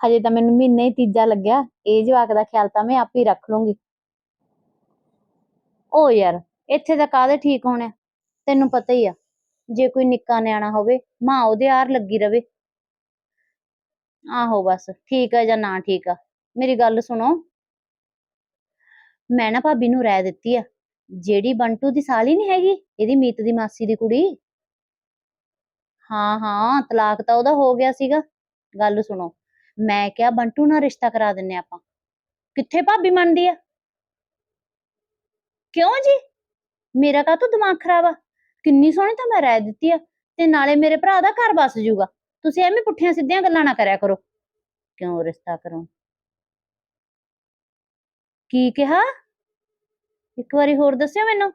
ਹਜੇ ਤਾਂ ਮੈਨੂੰ ਮਹੀਨਾ ਹੀ ਤੀਜਾ ਲੱਗਿਆ। ਇਹ ਜਵਾਕ ਦਾ ਖਿਆਲ ਤਾਂ ਮੈਂ ਆਪ ਹੀ ਰੱਖ ਲੂੰਗੀ। ਓ ਯਾਰ, ਇੱਥੇ ਤਾਂ ਕਾਹਦੇ ਠੀਕ ਹੋਣੇ? ਤੈਨੂੰ ਪਤਾ ਹੀ ਆ, ਜੇ ਕੋਈ ਨਿੱਕਾ ਨਿਆਣਾ ਹੋਵੇ, ਮਾਂ ਉਹਦੇ ਆਰ ਲੱਗੀ ਰਵੇ। ਆਹੋ ਬਸ, ਠੀਕ ਆ ਜਾਂ ਨਾ ਠੀਕ ਆ? ਮੇਰੀ ਗੱਲ ਸੁਣੋ। ਮੈਂ ਨਾ ਭਾਬੀ ਨੂੰ ਰਾਏ ਦਿੱਤੀ ਆ। ਜਿਹੜੀ ਬੰਟੂ ਦੀ ਸਾਲੀ ਨਹੀਂ ਹੈਗੀ, ਇਹਦੀ ਮੀਤ ਦੀ ਮਾਸੀ ਦੀ ਕੁੜੀ? ਹਾਂ ਹਾਂ, ਤਲਾਕ ਤਾਂ ਉਹਦਾ ਹੋ ਗਿਆ ਸੀਗਾ। ਗੱਲ ਸੁਣੋ, ਮੈਂ ਕਿਹਾ ਬੰਟੂ ਨਾਲ ਰਿਸ਼ਤਾ ਕਰਾ ਦਿੰਨੇ ਆਪਾਂ। ਕਿੱਥੇ ਭਾਬੀ ਮੰਨਦੀ ਆ? ਕਿਉਂ ਜੀ? ਮੇਰਾ ਕਾਹਤੋਂ ਦਿਮਾਗ ਖਰਾਬ ਆ? ਕਿੰਨੀ ਸੋਹਣੀ ਤਾਂ ਮੈਂ ਰਾਏ ਦਿੱਤੀ ਆ, ਤੇ ਨਾਲੇ ਮੇਰੇ ਭਰਾ ਦਾ ਘਰ ਬਸ ਜੂਗਾ। ਤੁਸੀਂ ਐਵੇਂ ਪੁੱਠੀਆਂ ਸਿੱਧੀਆਂ ਗੱਲਾਂ ਨਾ ਕਰਿਆ ਕਰੋ। ਕਿਉਂ ਰਿਸ਼ਤਾ ਕਰੋ ਕੀ ਕਿਹਾ? ਇੱਕ ਵਾਰੀ ਹੋਰ ਦੱਸਿਓ ਮੈਨੂੰ।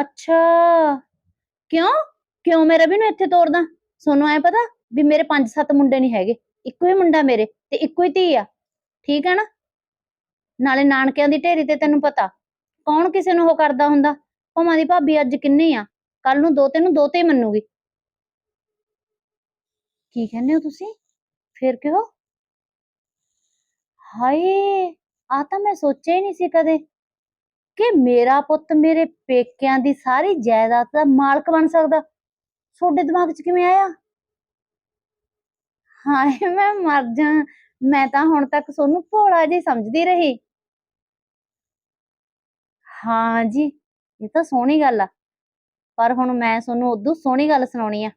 ਅੱਛਾ। ਕਿਉਂ? ਕਿਉਂ ਮੇਰਾ ਵੀ ਨੂੰ ਇੱਥੇ ਤੋਰਦਾ? ਸੋਨੂੰ ਐ ਪਤਾ ਵੀ ਮੇਰੇ ਪੰਜ ਸੱਤ ਮੁੰਡੇ ਨਹੀਂ ਹੈਗੇ। ਇੱਕੋ ਹੀ ਮੁੰਡਾ ਮੇਰੇ ਤੇ ਇੱਕੋ ਹੀ ਧੀ ਆ। ਠੀਕ ਹੈ ਨਾ? ਨਾਲੇ ਨਾਨਕਿਆਂ ਦੀ ਢੇਰੀ ਤੇ ਤੈਨੂੰ ਪਤਾ, ਕੌਣ ਕਿਸੇ ਨੂੰ ਉਹ ਕਰਦਾ ਹੁੰਦਾ? ਭਾਵਾਂ ਦੀ ਭਾਬੀ ਅੱਜ ਕਿੰਨੀ ਆ? ਕੱਲ ਨੂੰ ਦੋ ਤੈਨੂੰ ਦੋ ਤੇ ਮੰਨੂਗੀ। ਕੀ ਕਹਿੰਦੇ ਹੋ ਤੁਸੀਂ? ਫਿਰ ਕਿਹੋ? ਹਾਏ! ਆ ਤਾਂ ਮੈਂ ਸੋਚਿਆ ਹੀ ਨਹੀਂ ਸੀ ਕਦੇ ਕਿ ਮੇਰਾ ਪੁੱਤ ਮੇਰੇ ਪੇਕਿਆਂ ਦੀ ਸਾਰੀ ਜਾਇਦਾਦ ਦਾ ਮਾਲਕ ਬਣ ਸਕਦਾ। ਤੁਹਾਡੇ ਦਿਮਾਗ 'ਚ ਕਿਵੇਂ ਆਇਆ? ਹਾਏ, ਮੈਂ ਮਰ ਜਾ। ਮੈਂ ਤਾਂ ਹੁਣ ਤੱਕ ਸੋਨੂੰ ਭੋਲਾ ਜਿਹਾ ਸਮਝਦੀ ਰਹੀ। ਹਾਂ ਜੀ, ਇਹ ਤਾਂ ਸੋਹਣੀ ਗੱਲ ਆ। ਪਰ ਹੁਣ ਮੈਂ ਤੁਹਾਨੂੰ ਉਦੋਂ ਸੋਹਣੀ ਗੱਲ ਸੁਣਾਉਣੀ ਆ।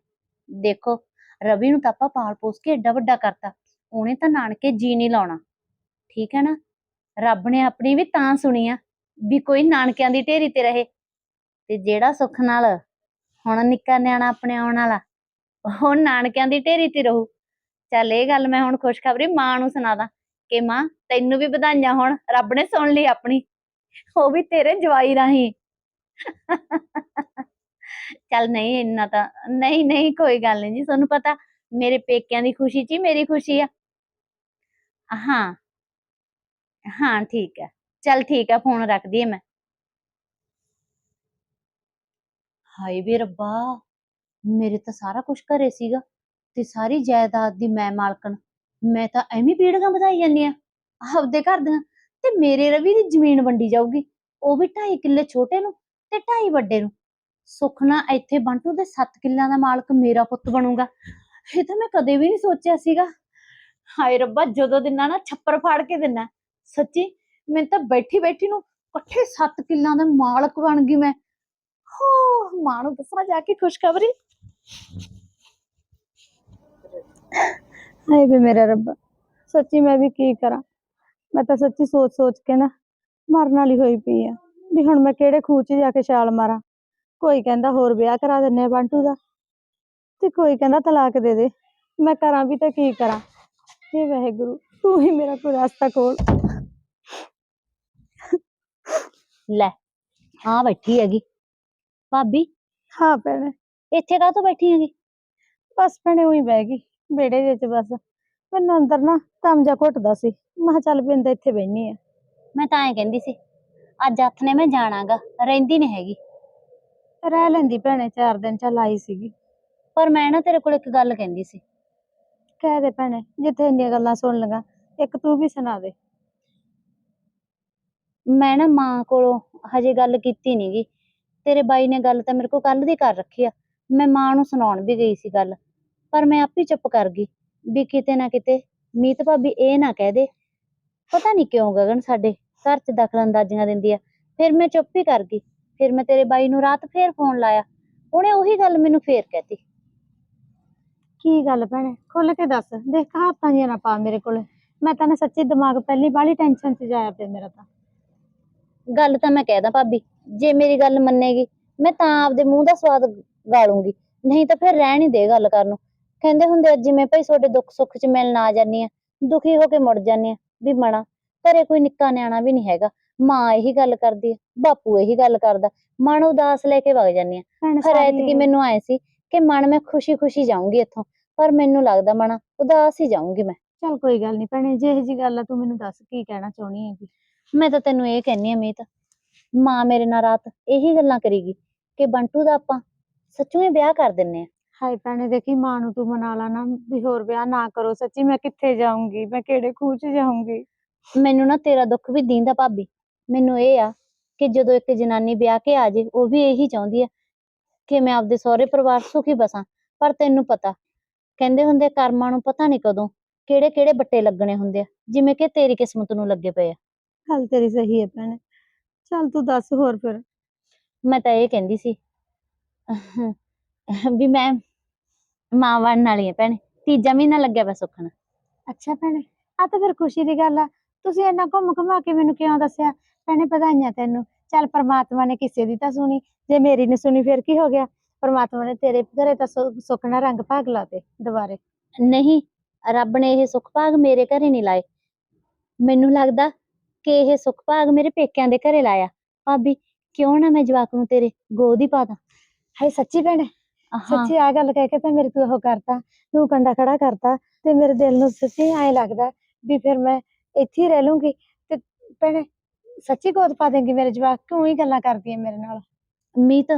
ਦੇਖੋ, ਰਵੀ ਨੂੰ ਤਾਂ ਆਪਾਂ ਪਾਲ ਪੋਸ ਕੇ ਏਡਾ ਵੱਡਾ ਕਰਤਾ। ਉਹਨੇ ਤਾਂ ਨਾਨਕੇ ਜੀ ਨਹੀਂ ਲਾਉਣਾ। ਠੀਕ ਹੈ ਨਾ? ਰੱਬ ਨੇ ਆਪਣੀ ਵੀ ਤਾਂ ਸੁਣੀ ਆ ਵੀ ਕੋਈ ਨਾਨਕਿਆਂ ਦੀ ਢੇਰੀ ਤੇ ਰਹੇ। ਤੇ ਜਿਹੜਾ ਸੁੱਖ ਨਾਲ ਹੁਣ ਨਿੱਕਾ ਨਿਆਣਾ ਆਪਣੇ ਆਉਣ ਵਾਲਾ, ਉਹ ਨਾਨਕਿਆਂ ਦੀ ਢੇਰੀ ਤੇ ਰਹੂ। ਚੱਲ ਇਹ ਗੱਲ ਮੈਂ ਹੁਣ ਖੁਸ਼ਖਬਰੀ ਮਾਂ ਨੂੰ ਸੁਣਾ ਦਾਂ ਕਿ ਮਾਂ, ਤੈਨੂੰ ਵੀ ਵਧਾਈਆਂ ਹੋਣ, ਰੱਬ ਨੇ ਸੁਣ ਲਈ ਆਪਣੀ। ਉਹ ਵੀ ਤੇਰੇ ਜਵਾਈ ਰਾਹੀਂ। ਚੱਲ ਨਹੀਂ, ਇੰਨਾ ਤਾਂ, ਨਹੀਂ ਨਹੀਂ, ਕੋਈ ਗੱਲ ਨਹੀਂ ਜੀ, ਤੁਹਾਨੂੰ ਪਤਾ ਮੇਰੇ ਪੇਕਿਆਂ ਦੀ ਖੁਸ਼ੀ 'ਚ ਹੀ ਮੇਰੀ ਖੁਸ਼ੀ ਆ। ਹਾਂ ਹਾਂ, ਠੀਕ ਹੈ। ਚੱਲ ਠੀਕ ਹੈ, ਫੋਨ ਰੱਖਦੀ ਦਈਏ ਮੈਂ। ਹਾਏ ਵੇ ਰੱਬਾ, ਮੇਰੇ ਤਾਂ ਸਾਰਾ ਕੁਝ ਘਰੇ ਸੀਗਾ ਤੇ ਸਾਰੀ ਜਾਇਦਾਦ ਦੀ ਮੈਂ ਮਾਲਕਣ, ਮੈਂ ਤਾਂ ਐਵੇਂ ਪੀੜੀਆਂ ਵਧਾਈ ਜਾਂਦੀ ਆ ਆਪਦੇ ਘਰ ਦੀਆਂ ਤੇ ਮੇਰੇ ਰਵੀ ਦੀ ਜ਼ਮੀਨ ਵੰਡੀ ਜਾਊਗੀ, ਉਹ ਵੀ 2.5 ਕਿੱਲੇ ਛੋਟੇ ਨੂੰ ਤੇ 2.5 ਵੱਡੇ ਨੂੰ। ਸੁੱਖ ਨਾਲ ਇੱਥੇ ਬੰਟੂ ਦੇ 7 ਕਿੱਲਿਆਂ ਦਾ ਮਾਲਕ ਮੇਰਾ ਪੁੱਤ ਬਣੂਗਾ, ਇਹ ਤਾਂ ਮੈਂ ਕਦੇ ਵੀ ਨਹੀਂ ਸੋਚਿਆ ਸੀਗਾ। ਹਾਏ ਰੱਬਾ, ਜਦੋਂ ਦਿਨਾ ਨਾ ਛੱਪਰ ਫਾੜ ਕੇ ਦਿਨਾ ਸੱਚੀ ਮੈਂ ਤਾਂ ਬੈਠੀ ਬੈਠੀ ਨੂੰ ਇਕੱਠੇ 7 ਕਿੱਲਿਆਂ ਦਾ ਮਾਲਕ ਬਣ ਗਈ ਮੈਂ। ਹੋ ਮਾਂ ਨੂੰ ਦੱਸਾਂ ਜਾ ਕੇ ਖੁਸ਼ਖਬਰੀ। ਹਾਏ ਵੇ ਮੇਰਾ ਰੱਬਾ, ਸੱਚੀ ਮੈਂ ਵੀ ਕੀ ਕਰਾਂ? ਮੈਂ ਤਾਂ ਸੱਚੀ ਸੋਚ ਸੋਚ ਕੇ ਨਾ ਮਰਨ ਵਾਲੀ ਹੋਈ ਪਈ ਆ। ਵੀ ਹੁਣ ਮੈਂ ਕਿਹੜੇ ਖੂਹ 'ਚ ਜਾ ਕੇ ਛਾਲ ਮਾਰਾਂ? ਕੋਈ ਕਹਿੰਦਾ ਹੋਰ ਵਿਆਹ ਕਰਾ ਦਿੰਨੇ ਆ ਬੰਟੂ ਦਾ। ਤੇ ਕੋਈ ਕਹਿੰਦਾ ਤਲਾਕ ਦੇ ਦੇ। ਮੈਂ ਕਰਾਂ ਵੀ ਤਾਂ ਕੀ ਕਰਾਂ? ਹੇ ਵਾਹਿਗੁਰੂ, ਤੂੰ ਹੀ ਮੇਰਾ ਕੋਈ ਰਸਤਾ ਖੋਲ ਲੈ ਆ ਬੈਠੀ ਹੈਗੀ। ਭਾਬੀ? ਹਾਂ ਭੈਣੇ। ਇੱਥੇ ਕਾਹਤੋਂ ਬੈਠੀ ਹੈਗੀ? ਬਸ ਭੈਣੇ ਉਹੀ ਬਹਿ ਗਈ ਵਿਹੜੇ ਦੇ ਚ ਬਸ। ਮੈਨੂੰ ਅੰਦਰ ਨਾ ਦਮ ਜਾ ਘੁੱਟਦਾ ਸੀ। ਮੈਂ ਕਿਹਾ ਚੱਲ ਬਿੰਦ ਇੱਥੇ ਬਹਿਨੀ ਆ। ਮੈਂ ਤਾਂ ਐਂ ਕਹਿੰਦੀ ਸੀ ਅੱਜ ਹੱਥ ਨੇ ਮੈਂ ਜਾਣਾਗਾ ਰਹਿੰਦੀ ਨਹੀਂ ਹੈਗੀ। ਰਹਿ ਲੈਂਦੀ ਭੈਣੇ ਚਾਰ ਦਿਨ ਚੱਲ ਆਈ ਸੀਗੀ। ਪਰ ਮੈਂ ਨਾ ਤੇਰੇ ਕੋਲ ਇੱਕ ਗੱਲ ਕਹਿੰਦੀ ਸੀ। ਕਹਿ ਦੇ ਭੈਣੇ ਜਿੱਥੇ ਇੰਨੀਆਂ ਗੱਲਾਂ ਸੁਣ ਲਗਾ ਇੱਕ ਤੂੰ ਵੀ ਸੁਣਾ ਦੇ। ਮੈਂ ਨਾ ਮਾਂ ਕੋਲੋਂ ਹਜੇ ਗੱਲ ਕੀਤੀ ਨੀ ਗੀ। ਤੇਰੇ ਬਾਈ ਨੇ ਗੱਲ ਤਾਂ ਮੇਰੇ ਕੋਲ ਕੱਲ ਦੀ ਕਰ ਰੱਖੀ ਆ। ਮੈਂ ਮਾਂ ਨੂੰ ਸੁਣਾਉਣ ਵੀ ਗਈ ਸੀ ਗੱਲ, ਪਰ ਮੈਂ ਆਪੇ ਚੁੱਪ ਕਰ ਗਈ ਵੀ ਕਿਤੇ ਨਾ ਕਿਤੇ ਮੀਤ ਭਾਬੀ ਇਹ ਨਾ ਕਹਿ ਦੇ। ਪਤਾ ਨਹੀਂ ਕਿਉਂ ਗਗਨ ਸਾਡੇ ਘਰ 'ਚ ਦਖਲ ਅੰਦਾਜ਼ੀਆਂ ਦਿੰਦੀ ਆ। ਫਿਰ ਮੈਂ ਚੁੱਪ ਹੀ ਕਰ ਗਈ। ਫਿਰ ਮੈਂ ਤੇਰੇ ਬਾਈ ਨੂੰ ਰਾਤ ਫੇਰ ਫੋਨ ਲਾਇਆ। ਉਹਨੇ ਉਹੀ ਗੱਲ ਮੈਨੂੰ ਫੇਰ ਕਹਿਤੀ। ਕੀ ਗੱਲ ਭੈਣੇ? ਖੁੱਲ ਕੇ ਦੱਸ। ਦੇਖ ਕਹਾਤਾਂ ਜਿਹੀਆਂ ਨਾ ਪਾ ਮੇਰੇ ਕੋਲ। ਮੈਂ ਤਾਂ ਨਾ ਸੱਚੀ ਦਿਮਾਗ ਪਹਿਲੀ ਬਾਹਲੀ ਟੈਨਸ਼ਨ 'ਚ ਜਾਇਆ ਪਿਆ ਮੇਰਾ ਤਾਂ। ਗੱਲ ਤਾਂ ਮੈਂ ਕਹਿਦਾ ਭਾਬੀ ਜੇ ਮੇਰੀ ਗੱਲ ਮੰਨੇਗੀ ਮੈਂ ਤਾਂ ਆਪਦੇ ਮੂੰਹ ਦਾ ਸਵਾਦ ਗਾਲੂੰਗੀ ਨਹੀਂ ਤਾਂ ਫਿਰ ਰਹਿਣ ਹੀ ਦੇ ਗੱਲ ਕਰਨ ਨੂੰ। ਕਹਿੰਦੇ ਹੁੰਦੇ ਆ, ਜਿਵੇਂ ਭਾਈ ਤੁਹਾਡੇ ਦੁੱਖ ਸੁੱਖ 'ਚ ਮਿਲਣ ਆ ਜਾਂਦੀ ਆ ਦੁਖੀ ਹੋ ਕੇ ਮੁੜ ਜਾਂਦੀ ਆ ਵੀ ਮਣਾ ਘਰੇ ਕੋਈ ਨਿੱਕਾ ਨਿਆਣਾ ਵੀ ਨਹੀਂ ਹੈਗਾ ਮਾਂ ਇਹੀ ਗੱਲ ਕਰਦੀ ਆ ਬਾਪੂ ਇਹੀ ਗੱਲ ਕਰਦਾ ਮਨ ਉਦਾਸ ਲੈ ਕੇ ਵਗ ਜਾਂਦੀ ਆ ਭੈਣੇ ਫਿਰ ਸਾਰੀ ਐਤਕੀ ਮੈਨੂੰ ਆਏ ਸੀ ਕਿ ਮਨ ਮੈਂ ਖੁਸ਼ੀ ਖੁਸ਼ੀ ਜਾਊਂਗੀ ਇੱਥੋਂ ਪਰ ਮੈਨੂੰ ਲੱਗਦਾ ਮਣਾ ਉਦਾਸ ਹੀ ਜਾਊਂਗੀ ਮੈਂ। ਚੱਲ ਕੋਈ ਗੱਲ ਨਹੀਂ ਭੈਣੇ ਜੇ ਇਹ ਜੀ ਗੱਲ ਆ ਤੂੰ ਮੈਨੂੰ ਦੱਸ ਕੀ ਕਹਿਣਾ ਚਾਹੁੰਦੀ ਹੈਗੀ। ਮੈਂ ਤਾਂ ਤੈਨੂੰ ਇਹ ਕਹਿੰਨੀ ਆ ਮੀਤ ਮਾਂ ਮੇਰੇ ਨਾਲ ਰਾਤ ਇਹੀ ਗੱਲਾਂ ਕਰੇਗੀ ਕਿ ਬੰਟੂ ਦਾ ਆਪਾਂ ਸੱਚੂ ਹੀ ਵਿਆਹ ਕਰ ਦਿੰਨੇ ਆ। ਹਾਏ ਭੈਣੇ ਦੇਖੀ ਮਾਂ ਨੂੰ ਤੂੰ ਮਨਾ ਲਾ ਨਾ ਵੀ ਹੋਰ ਵਿਆਹ ਨਾ ਕਰੋ ਸੱਚੀ ਮੈਂ ਕਿੱਥੇ ਜਾਊਂਗੀ ਮੈਂ ਕਿਹੜੇ ਖੂਹ 'ਚ ਜਾਊਂਗੀ? ਮੈਨੂੰ ਨਾ ਤੇਰਾ ਦੁੱਖ ਵੀ ਦੀਂਦਾ ਭਾਬੀ। ਮੈਨੂੰ ਇਹ ਆ ਕਿ ਜਦੋਂ ਇੱਕ ਜਨਾਨੀ ਵਿਆਹ ਕੇ ਆ ਜੇ ਉਹ ਵੀ ਇਹੀ ਚਾਹੁੰਦੀ ਆ ਕਿ ਮੈਂ ਆਪਦੇ ਸਹੁਰੇ ਪਰਿਵਾਰ ਸੁਖੀ ਬਸਾਂ। ਪਰ ਤੈਨੂੰ ਪਤਾ ਕਹਿੰਦੇ ਹੁੰਦੇ ਕਰਮਾਂ ਨੂੰ ਪਤਾ ਨਹੀਂ ਕਦੋਂ ਕਿਹੜੇ ਕਿਹੜੇ ਬੱਟੇ ਲੱਗਣੇ ਹੁੰਦੇ ਆ ਜਿਵੇਂ ਕਿ ਤੇਰੀ ਕਿਸਮਤ ਨੂੰ ਲੱਗੇ ਪਏ ਆ। ਗੱਲ ਤੇਰੀ ਸਹੀ ਹੈ ਭੈਣੇ। ਚੱਲ ਤੂੰ ਦੱਸ ਹੋਰ ਫਿਰ। ਮੈਂ ਤਾਂ ਇਹ ਕਹਿੰਦੀ ਸੀ ਵੀ ਮੈਂ ਮਾਂ ਬਣਨ ਵਾਲੀ ਭੈਣੇ ਤੀਜਾ ਮਹੀਨਾ ਲੱਗਿਆ ਪਿਆ ਸੁੱਖਣ। ਅੱਛਾ ਭੈਣੇ ਆ ਤਾਂ ਫਿਰ ਖੁਸ਼ੀ ਦੀ ਗੱਲ ਆ। ਤੁਸੀਂ ਇੰਨਾ ਘੁੰਮ ਘੁਮਾ ਕੇ ਮੈਨੂੰ ਕਿਉਂ ਦੱਸਿਆ? ਭੈਣੇ ਵਧਾਈਆਂ ਤੈਨੂੰ। ਚੱਲ ਪ੍ਰਮਾਤਮਾ ਨੇ ਕਿਸੇ ਦੀ ਤਾਂ ਸੁਣੀ ਜੇ ਮੇਰੀ ਨੇ ਸੁਣੀ ਫਿਰ ਕੀ ਹੋ ਗਿਆ? ਪ੍ਰਮਾਤਮਾ ਨੇ ਤੇਰੇ ਘਰੇ ਤਾਂ ਸੁ- ਸੁੱਖ ਨਾਲ ਰੰਗ ਭਾਗ ਲਾਤੇ ਦੁਬਾਰੇ। ਨਹੀਂ ਰੱਬ ਨੇ ਇਹ ਸੁੱਖ ਭਾਗ ਮੇਰੇ ਘਰੇ ਨਹੀਂ ਲਾਏ। ਮੈਨੂੰ ਲੱਗਦਾ ਕਿ ਇਹ ਸੁੱਖ ਭਾਗ ਮੇਰੇ ਪੇਕਿਆਂ ਦੇ ਘਰੇ ਲਾਇਆ। ਭਾਬੀ ਕਿਉਂ ਨਾ ਮੈਂ ਜਵਾਕ ਨੂੰ ਤੇਰੇ ਗੋਦ ਹੀ ਪਾ ਦਾਂ? ਹਾਏ ਸੱਚੀ ਭੈਣੇ? ਸੱਚੀ ਆ ਗੱਲ ਕਹਿ ਕੇ ਤਾਂ ਮੇਰੇ ਤੂੰ ਉਹ ਕਰਤਾ ਤੂੰ ਕੰਡਾ ਖੜਾ ਕਰਤਾ ਤੇ ਮੇਰੇ ਦਿਲ ਨੂੰ ਸੱਚੀ ਐਂ ਲੱਗਦਾ ਵੀ ਫਿਰ ਮੈਂ ਇੱਥੇ ਹੀ ਰਹਿ ਲੂੰਗੀ ਤੇ ਭੈਣੇ ਸੱਚੀ ਗੋਦ ਪਾ ਦੇਂਗੀ ਮੇਰੇ ਜਵਾਕ? ਕਿਉਂ ਹੀ ਗੱਲਾਂ ਕਰਦੀ ਹੈ ਮੇਰੇ ਨਾਲ? ਮੀਤ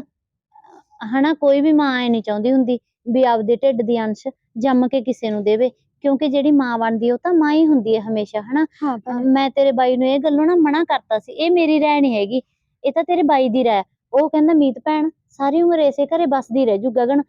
ਹਨਾ ਕੋਈ ਵੀ ਮਾਂ ਐ ਨਹੀਂ ਚਾਹੁੰਦੀ ਹੁੰਦੀ ਵੀ ਆਪਦੇ ਢਿੱਡ ਦੀ ਅੰਸ਼ ਜੰਮ ਕੇ ਕਿਸੇ ਨੂੰ ਦੇਵੇ। ਕਿਉਂਕਿ ਜਿਹੜੀ ਮਾਂ ਬਣਦੀ ਹੈ ਉਹ ਤਾਂ ਮਾਂ ਹੀ ਹੁੰਦੀ ਹੈ ਹਮੇਸ਼ਾ ਹਨਾ? ਹਾਂ ਮੈਂ ਤੇਰੇ ਬਾਈ ਨੂੰ ਇਹ ਗੱਲੋਂ ਨਾ ਮਨਾ ਕਰਤਾ ਸੀ ਇਹ ਮੇਰੀ ਰਾਏ ਨਹੀਂ ਹੈਗੀ ਇਹ ਤਾਂ ਤੇਰੇ ਬਾਈ ਦੀ ਰਾਏ। ਉਹ ਕਹਿੰਦਾ ਮੀਤ ਭੈਣ ਸਾਰੀ ਉਮਰ ਇਸੇ ਘਰੇ ਬਸਦੀ ਰਹਿ ਜੂ ਗਗਨ।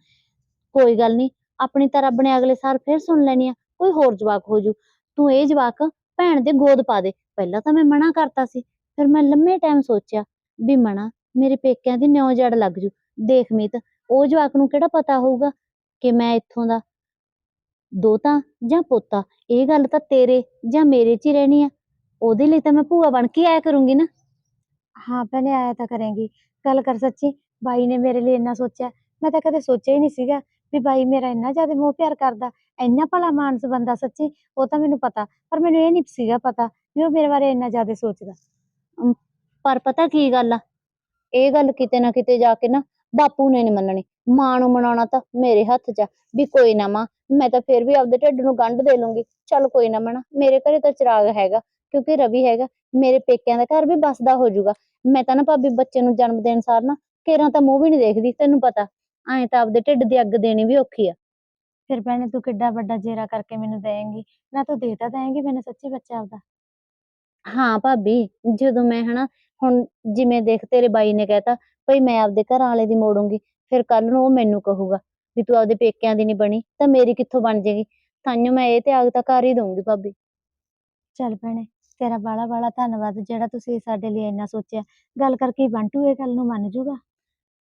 ਕੋਈ ਗੱਲ ਨਹੀਂ ਆਪਣੀ ਤਾਂ ਰੱਬ ਨੇ ਅਗਲੇ ਸਾਲ ਫੇਰ ਸੁਣ ਲੈਣੀ ਆ ਕੋਈ ਹੋਰ ਜਵਾਕ ਹੋ ਜੂ। ਤੂੰ ਇਹ ਜਵਾਕ ਭੈਣ ਦੇ ਗੋਦ ਪਾ ਦੇ। ਪਹਿਲਾਂ ਤਾਂ ਮੈਂ ਮਨਾ ਕਰਤਾ ਸੀ ਫਿਰ ਮੈਂ ਲੰਮੇ ਟਾਈਮ ਸੋਚਿਆ ਵੀ ਮਨਾ ਮੇਰੇ ਪੇਕਿਆਂ ਦੀ ਨਿਉ ਜੜ ਲੱਗ ਜੂ। ਦੇਖ ਮੀਤ ਉਹ ਜਵਾਕ ਨੂੰ ਕਿਹੜਾ ਪਤਾ ਹੋਊਗਾ ਕਿ ਮੈਂ ਇੱਥੋਂ ਦਾ ਦੋਤਾ ਜਾਂ ਪੋਤਾ ਇਹ ਗੱਲ ਤਾਂ ਤੇਰੇ ਜਾਂ ਮੇਰੇ 'ਚ ਹੀ ਰਹਿਣੀ ਆ। ਉਹਦੇ ਲਈ ਤਾਂ ਮੈਂ ਭੂਆ ਬਣ ਕੇ ਆਇਆ ਕਰੂੰਗੀ ਨਾ। ਹਾਂ ਭੈਣੇ ਆਇਆ ਤਾਂ ਕਰੇਂਗੀ। ਗੱਲ ਕਰ ਸੱਚੀ ਬਾਈ ਨੇ ਮੇਰੇ ਲਈ ਇੰਨਾ ਸੋਚਿਆ। ਮੈਂ ਤਾਂ ਕਦੇ ਸੋਚਿਆ ਹੀ ਨਹੀਂ ਸੀਗਾ ਵੀ ਬਾਈ ਮੇਰਾ ਇੰਨਾ ਜ਼ਿਆਦਾ ਮੋਹ ਪਿਆਰ ਕਰਦਾ ਇੰਨਾ ਭਲਾ ਮਾਨਸ ਬੰਦਾ ਸੱਚੀ ਉਹ ਤਾਂ ਮੈਨੂੰ ਪਤਾ। ਪਰ ਮੈਨੂੰ ਇਹ ਨਹੀਂ ਸੀਗਾ ਪਤਾ ਵੀ ਉਹ ਮੇਰੇ ਬਾਰੇ ਇੰਨਾ ਜ਼ਿਆਦਾ ਸੋਚਦਾ। ਪਰ ਪਤਾ ਕੀ ਗੱਲ ਆ? ਇਹ ਗੱਲ ਕਿਤੇ ਨਾ ਕਿਤੇ ਜਾ ਕੇ ਨਾ ਬਾਪੂ ਨੇ ਨਹੀਂ ਮੰਨਣੀ। ਮਾਂ ਨੂੰ ਮਨਾਉਣਾ ਤਾਂ ਮੇਰੇ ਹੱਥ 'ਚ ਆ ਵੀ ਕੋਈ ਨਾ ਮਾਂ ਮੈਂ ਤਾਂ ਫਿਰ ਵੀ ਆਪਦੇ ਢਿੱਡ ਨੂੰ ਗੰਢ ਦੇ ਲੂੰਗੀ। ਚੱਲ ਕੋਈ ਨਾ ਮਣਾ ਮੇਰੇ ਘਰੇ ਤਾਂ ਚਿਰਾਗ ਹੈਗਾ ਕਿਉਂਕਿ ਰਵੀ ਹੈਗਾ ਮੇਰੇ ਪੇਕਿਆਂ ਦਾ ਘਰ ਵੀ ਬਸਦਾ ਹੋ ਜਾਊਗਾ। ਮੈਂ ਤਾਂ ਨਾ ਭਾਬੀ ਬੱਚੇ ਨੂੰ ਜਨਮ ਦੇਣ ਸਾਰ ਨਾ ਕੇਰਾਂ ਤਾਂ ਮੂੰਹ ਵੀ ਨਹੀਂ ਦੇਖਦੀ ਤੈਨੂੰ ਪਤਾ। ਐਂ ਤਾਂ ਆਪਦੇ ਢਿੱਡ ਦੀ ਅੱਗ ਦੇਣੀ ਵੀ ਔਖੀ ਆ। ਫਿਰ ਭੈਣੇ ਤੂੰ ਕਿੱਡਾ ਵੱਡਾ ਜੇਰਾ ਕਰਕੇ ਮੈਨੂੰ ਦੇਂਗੀ ਨਾ ਤੂੰ ਦੇ ਤਾਂ ਦੇਂਗੀ ਮੈਨੂੰ ਸੱਚੀ ਬੱਚਾ ਆਪਦਾ। ਹਾਂ ਭਾਬੀ ਜਦੋਂ ਮੈਂ ਹਨਾ ਹੁਣ ਜਿਵੇਂ ਦੇਖ ਤੇਰੇ ਬਾਈ ਨੇ ਕਹਿਤਾ ਭਈ ਮੈਂ ਆਪਦੇ ਘਰਾਂ ਵਾਲੇ ਦੀ ਮੋੜੂੰਗੀ ਫਿਰ ਕੱਲ ਨੂੰ ਉਹ ਮੈਨੂੰ ਕਹੂਗਾ। ਵੀ ਤੂੰ ਆਪਦੇ ਪੇਕਿਆਂ ਦੀ ਨਹੀਂ ਬਣੀ ਤਾਂ ਮੇਰੀ ਕਿੱਥੋਂ ਬਣ ਜੇਗੀ ਤਾਂਹੀਓ ਮੈਂ ਇਹ ਤਿਆਗ ਤਾਂ ਕਰ ਹੀ ਦਊਂਗੀ ਭਾਬੀ। ਚੱਲ ਭੈਣੇ ਤੇਰਾ ਬਾਲਾ ਬਾਲਾ ਧੰਨਵਾਦ ਜਿਹੜਾ ਤੁਸੀਂ ਸਾਡੇ ਲਈ ਇੰਨਾ ਸੋਚਿਆ। ਗੱਲ ਕਰਕੇ ਬੰਟੂ ਇਹ ਗੱਲ ਨੂੰ ਮੰਨ ਜੂਗਾ?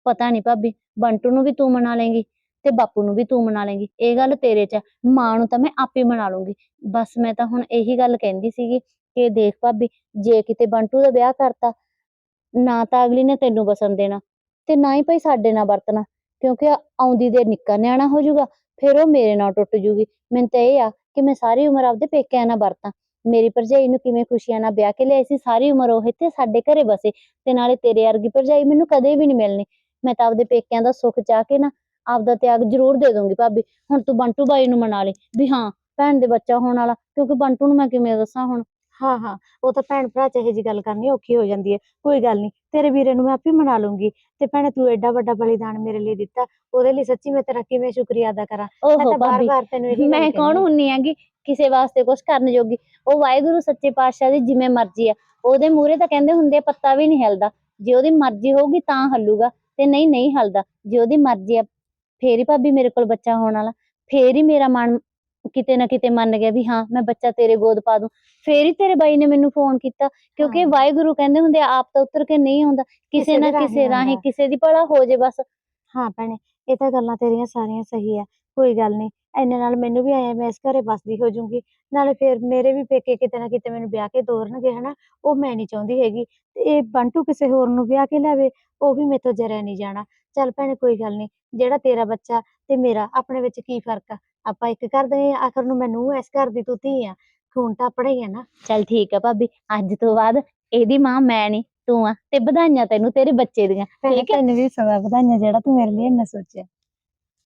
ਪਤਾ ਨਹੀਂ ਭਾਬੀ ਬੰਟੂ ਨੂੰ ਵੀ ਤੂੰ ਮਨਾ ਲੇਂਗੀ ਤੇ ਬਾਪੂ ਨੂੰ ਵੀ ਤੂੰ ਮਨਾ ਲੇਂਗੀ ਇਹ ਗੱਲ ਤੇਰੇ 'ਚ ਆ ਮਾਂ ਨੂੰ ਤਾਂ ਮੈਂ ਆਪੇ ਮਨਾ ਲੂੰਗੀ ਬਸ ਮੈਂ ਤਾਂ ਹੁਣ ਇਹੀ ਗੱਲ ਕਹਿੰਦੀ ਸੀਗੀ ਕਿ ਦੇਖ ਭਾਬੀ ਜੇ ਕਿਤੇ ਬੰਟੂ ਦਾ ਵਿਆਹ ਕਰਤਾ ਨਾ ਤਾਂ ਅਗਲੀ ਨੇ ਤੈਨੂੰ ਵਸਣ ਦੇਣਾ ਤੇ ਨਾ ਹੀ ਭਾਈ ਸਾਡੇ ਨਾਲ ਵਰਤਣਾ। ਕਿਉਂਕਿ ਆਉਂਦੀ ਦੇ ਨਿੱਕਾ ਨਿਆਣਾ ਹੋ ਜਾਊਗਾ, ਫਿਰ ਉਹ ਮੇਰੇ ਨਾਲ ਟੁੱਟ ਜੂਗੀ ਮੈਨੂੰ ਤਾਂ ਇਹ ਆ ਕਿ ਮੈਂ ਸਾਰੀ ਉਮਰ ਆਪਦੇ ਪੇਕਿਆਂ ਨਾਲ ਵਰਤਾਂ। ਮੇਰੀ ਭਰਜਾਈ ਨੂੰ ਕਿਵੇਂ ਖੁਸ਼ੀਆਂ ਨਾਲ ਵਿਆਹ ਕੇ ਲਿਆਈ ਸੀ, ਸਾਰੀ ਉਮਰ ਉਹ ਇੱਥੇ ਸਾਡੇ ਘਰੇ ਬਸੇ ਤੇ ਨਾਲੇ ਤੇਰੇ ਵਰਗੀ ਭਰਜਾਈ ਮੈਨੂੰ ਕਦੇ ਵੀ ਨਹੀਂ ਮਿਲਣੀ। ਮੈਂ ਤਾਂ ਆਪਦੇ ਪੇਕਿਆਂ ਦਾ ਸੁੱਖ ਚਾਹ ਕੇ ਨਾ ਆਪਦਾ ਤਿਆਗ ਜ਼ਰੂਰ ਦੇ ਦੂੰਗੀ ਭਾਬੀ। ਹੁਣ ਤੂੰ ਬੰਟੂ ਬਾਈ ਨੂੰ ਮਨਾ ਲਈ ਵੀ ਹਾਂ, ਭੈਣ ਦੇ ਬੱਚਾ ਹੋਣ ਵਾਲਾ, ਕਿਉਂਕਿ ਬੰਟੂ ਨੂੰ ਮੈਂ ਕਿਵੇਂ ਦੱਸਾਂ ਹੁਣ? ਹਾਂ ਹਾਂ ਉਹ ਤਾਂ ਭੈਣ ਭਰਾ ਚ ਇਹੋ ਜੀ ਗੱਲ ਕਰਨੀ ਔਖੀ ਹੋ ਜਾਂਦੀ ਹੈ ਕੋਈ ਗੱਲ ਨਹੀਂ ਤੇਰੇ ਵੀਰੇ ਨੂੰ ਮੈਂ ਆਪੇ ਮਨਾ ਲੂੰਗੀ ਤੇ ਭੈਣੇ ਤੂੰ ਐਡਾ ਵੱਡਾ ਬਲੀਦਾਨ ਮੇਰੇ ਲਈ ਦਿੱਤਾ ਉਹਦੇ ਲਈ ਸੱਚੀ ਮੈਂ ਤੇਰਾ ਕਿਵੇਂ ਸ਼ੁਕਰੀਆ ਅਦਾ ਕਰਾਂ ਮੈਂ ਓਹੋ ਤਾਂ ਭਾਬੀ ਬਾਰ-ਬਾਰ ਤੈਨੂੰ ਇਹੀ ਗੱਲ ਮੈਂ ਕਹਿੰਦੀ ਕੌਣ ਹਾਂ। ਹੁੰਨੀ ਆਂਗੀ ਕਿਸੇ ਵਾਸਤੇ ਕੁਝ ਕਰਨ ਜੋਗੀ ਉਹ ਵਾਹਿਗੁਰੂ ਸੱਚੇ ਪਾਤਸ਼ਾਹ ਦੀ ਜਿਵੇਂ ਮਰਜ਼ੀ ਆ ਉਹਦੇ ਮੂਹਰੇ ਤਾਂ ਕਹਿੰਦੇ ਹੁੰਦੇ ਆ, ਪੱਤਾ ਵੀ ਨਹੀਂ ਹਿਲਦਾ ਜੇ ਉਹਦੀ ਮਰਜ਼ੀ ਹੋਊਗੀ ਤਾਂ ਹੱਲੂਗਾ ਤੇ ਨਹੀਂ ਨਹੀਂ ਹਲਦਾ ਜੇ ਉਹਦੀ ਮਰਜ਼ੀ ਆ ਫੇਰ ਹੀ ਭਾਬੀ ਮੇਰੇ ਕੋਲ ਬੱਚਾ ਹੋਣ ਵਾਲਾ ਫੇਰ ਹੀ ਮੇਰਾ ਮਨ ਕਿਤੇ ਨਾ ਕਿਤੇ ਮੰਨ ਗਿਆ ਵੀ ਹਾਂ ਮੈਂ ਬੱਚਾ ਤੇਰੇ ਗੋਦ ਪਾ ਦੂੰ। ਫੇਰ ਹੀ ਤੇਰੇ ਬਾਈ ਨੇ ਮੈਨੂੰ ਫੋਨ ਕੀਤਾ ਕਿਉਂਕਿ ਹਾਂ। ਵਾਹਿਗੁਰੂ ਕਹਿੰਦੇ ਹੁੰਦੇ ਆ, ਆਪ ਤਾਂ ਉਤਰ ਕੇ ਨਹੀਂ ਆਉਂਦਾ। ਕਿਸੇ ਕਿਸੇ ਨਾ ਦੇ ਰਾਹੀਂ ਕਿਸੇ ਰਾਹੀਂ ਆਉਂਦਾ। ਕਿਸੇ ਦੀ ਭਲਾ ਹੋ ਜੇ ਬਸ। ਹਾਂ ਭੈਣੇ ਇਹ ਤਾਂ ਗੱਲਾਂ ਤੇਰੀਆਂ ਸਾਰੀਆਂ ਸਹੀ ਆ ਕੋਈ ਗੱਲ ਨਹੀਂ। ਇੰਨੇ ਨਾਲ ਮੈਨੂੰ ਵੀ ਆਇਆ ਮੈਂ ਇਸ ਘਰੇ ਬਸਦੀ ਹੋ ਜਾਊਂਗੀ। ਨਾਲੇ ਫਿਰ ਮੇਰੇ ਵੀ ਪੇਕੇ ਕਿਤੇ ਨਾ ਕਿਤੇ ਮੈਨੂੰ ਵਿਆਹ ਕੇ ਤੋਰਨਗੇ ਹਨਾ? ਉਹ ਮੈਂ ਨਹੀਂ ਚਾਹੁੰਦੀ ਹੈਗੀ। ਤੇ ਇਹ ਬੰਟੂ ਕਿਸੇ ਹੋਰ ਨੂੰ ਵਿਆਹ ਕੇ ਲਿਆਵੇ ਉਹ ਵੀ ਮੇਥੋਂ ਜਰਿਆ ਨਹੀਂ ਜਾਣਾ। ਚੱਲ ਭੈਣੇ ਕੋਈ ਗੱਲ ਨਹੀਂ। ਜਿਹੜਾ ਤੇਰਾ ਬੱਚਾ ਤੇ ਮੇਰਾ ਆਪਣੇ ਵਿੱਚ ਕੀ ਫ਼ਰਕ ਆ? ਆਪਾਂ ਇੱਕ ਘਰ ਦੇ ਹਾਂ, ਆਖਰ ਨੂੰ ਮੈਨੂੰ ਇਸ ਘਰ ਦੀ ਤੂੰ ਧੀ ਆ ਖੂਨ ਤਾਂ ਆਪਣਾ ਹੀ ਆ ਨਾ। ਚੱਲ ਠੀਕ ਆ ਭਾਬੀ ਅੱਜ ਤੋਂ ਬਾਅਦ ਇਹਦੀ ਮਾਂ ਮੈਂ ਨਹੀਂ ਤੂੰ ਆ ਤੇ ਵਧਾਈਆਂ ਤੈਨੂੰ ਤੇਰੇ ਬੱਚੇ ਦੀਆਂ ਭੈਣੇ ਠੀਕ ਹੈ ਤੈਨੂੰ ਵੀ ਸਵਾ ਵਧਾਈਆਂ ਜਿਹੜਾ ਤੂੰ ਮੇਰੇ ਲਈ ਇੰਨਾ ਸੋਚਿਆ।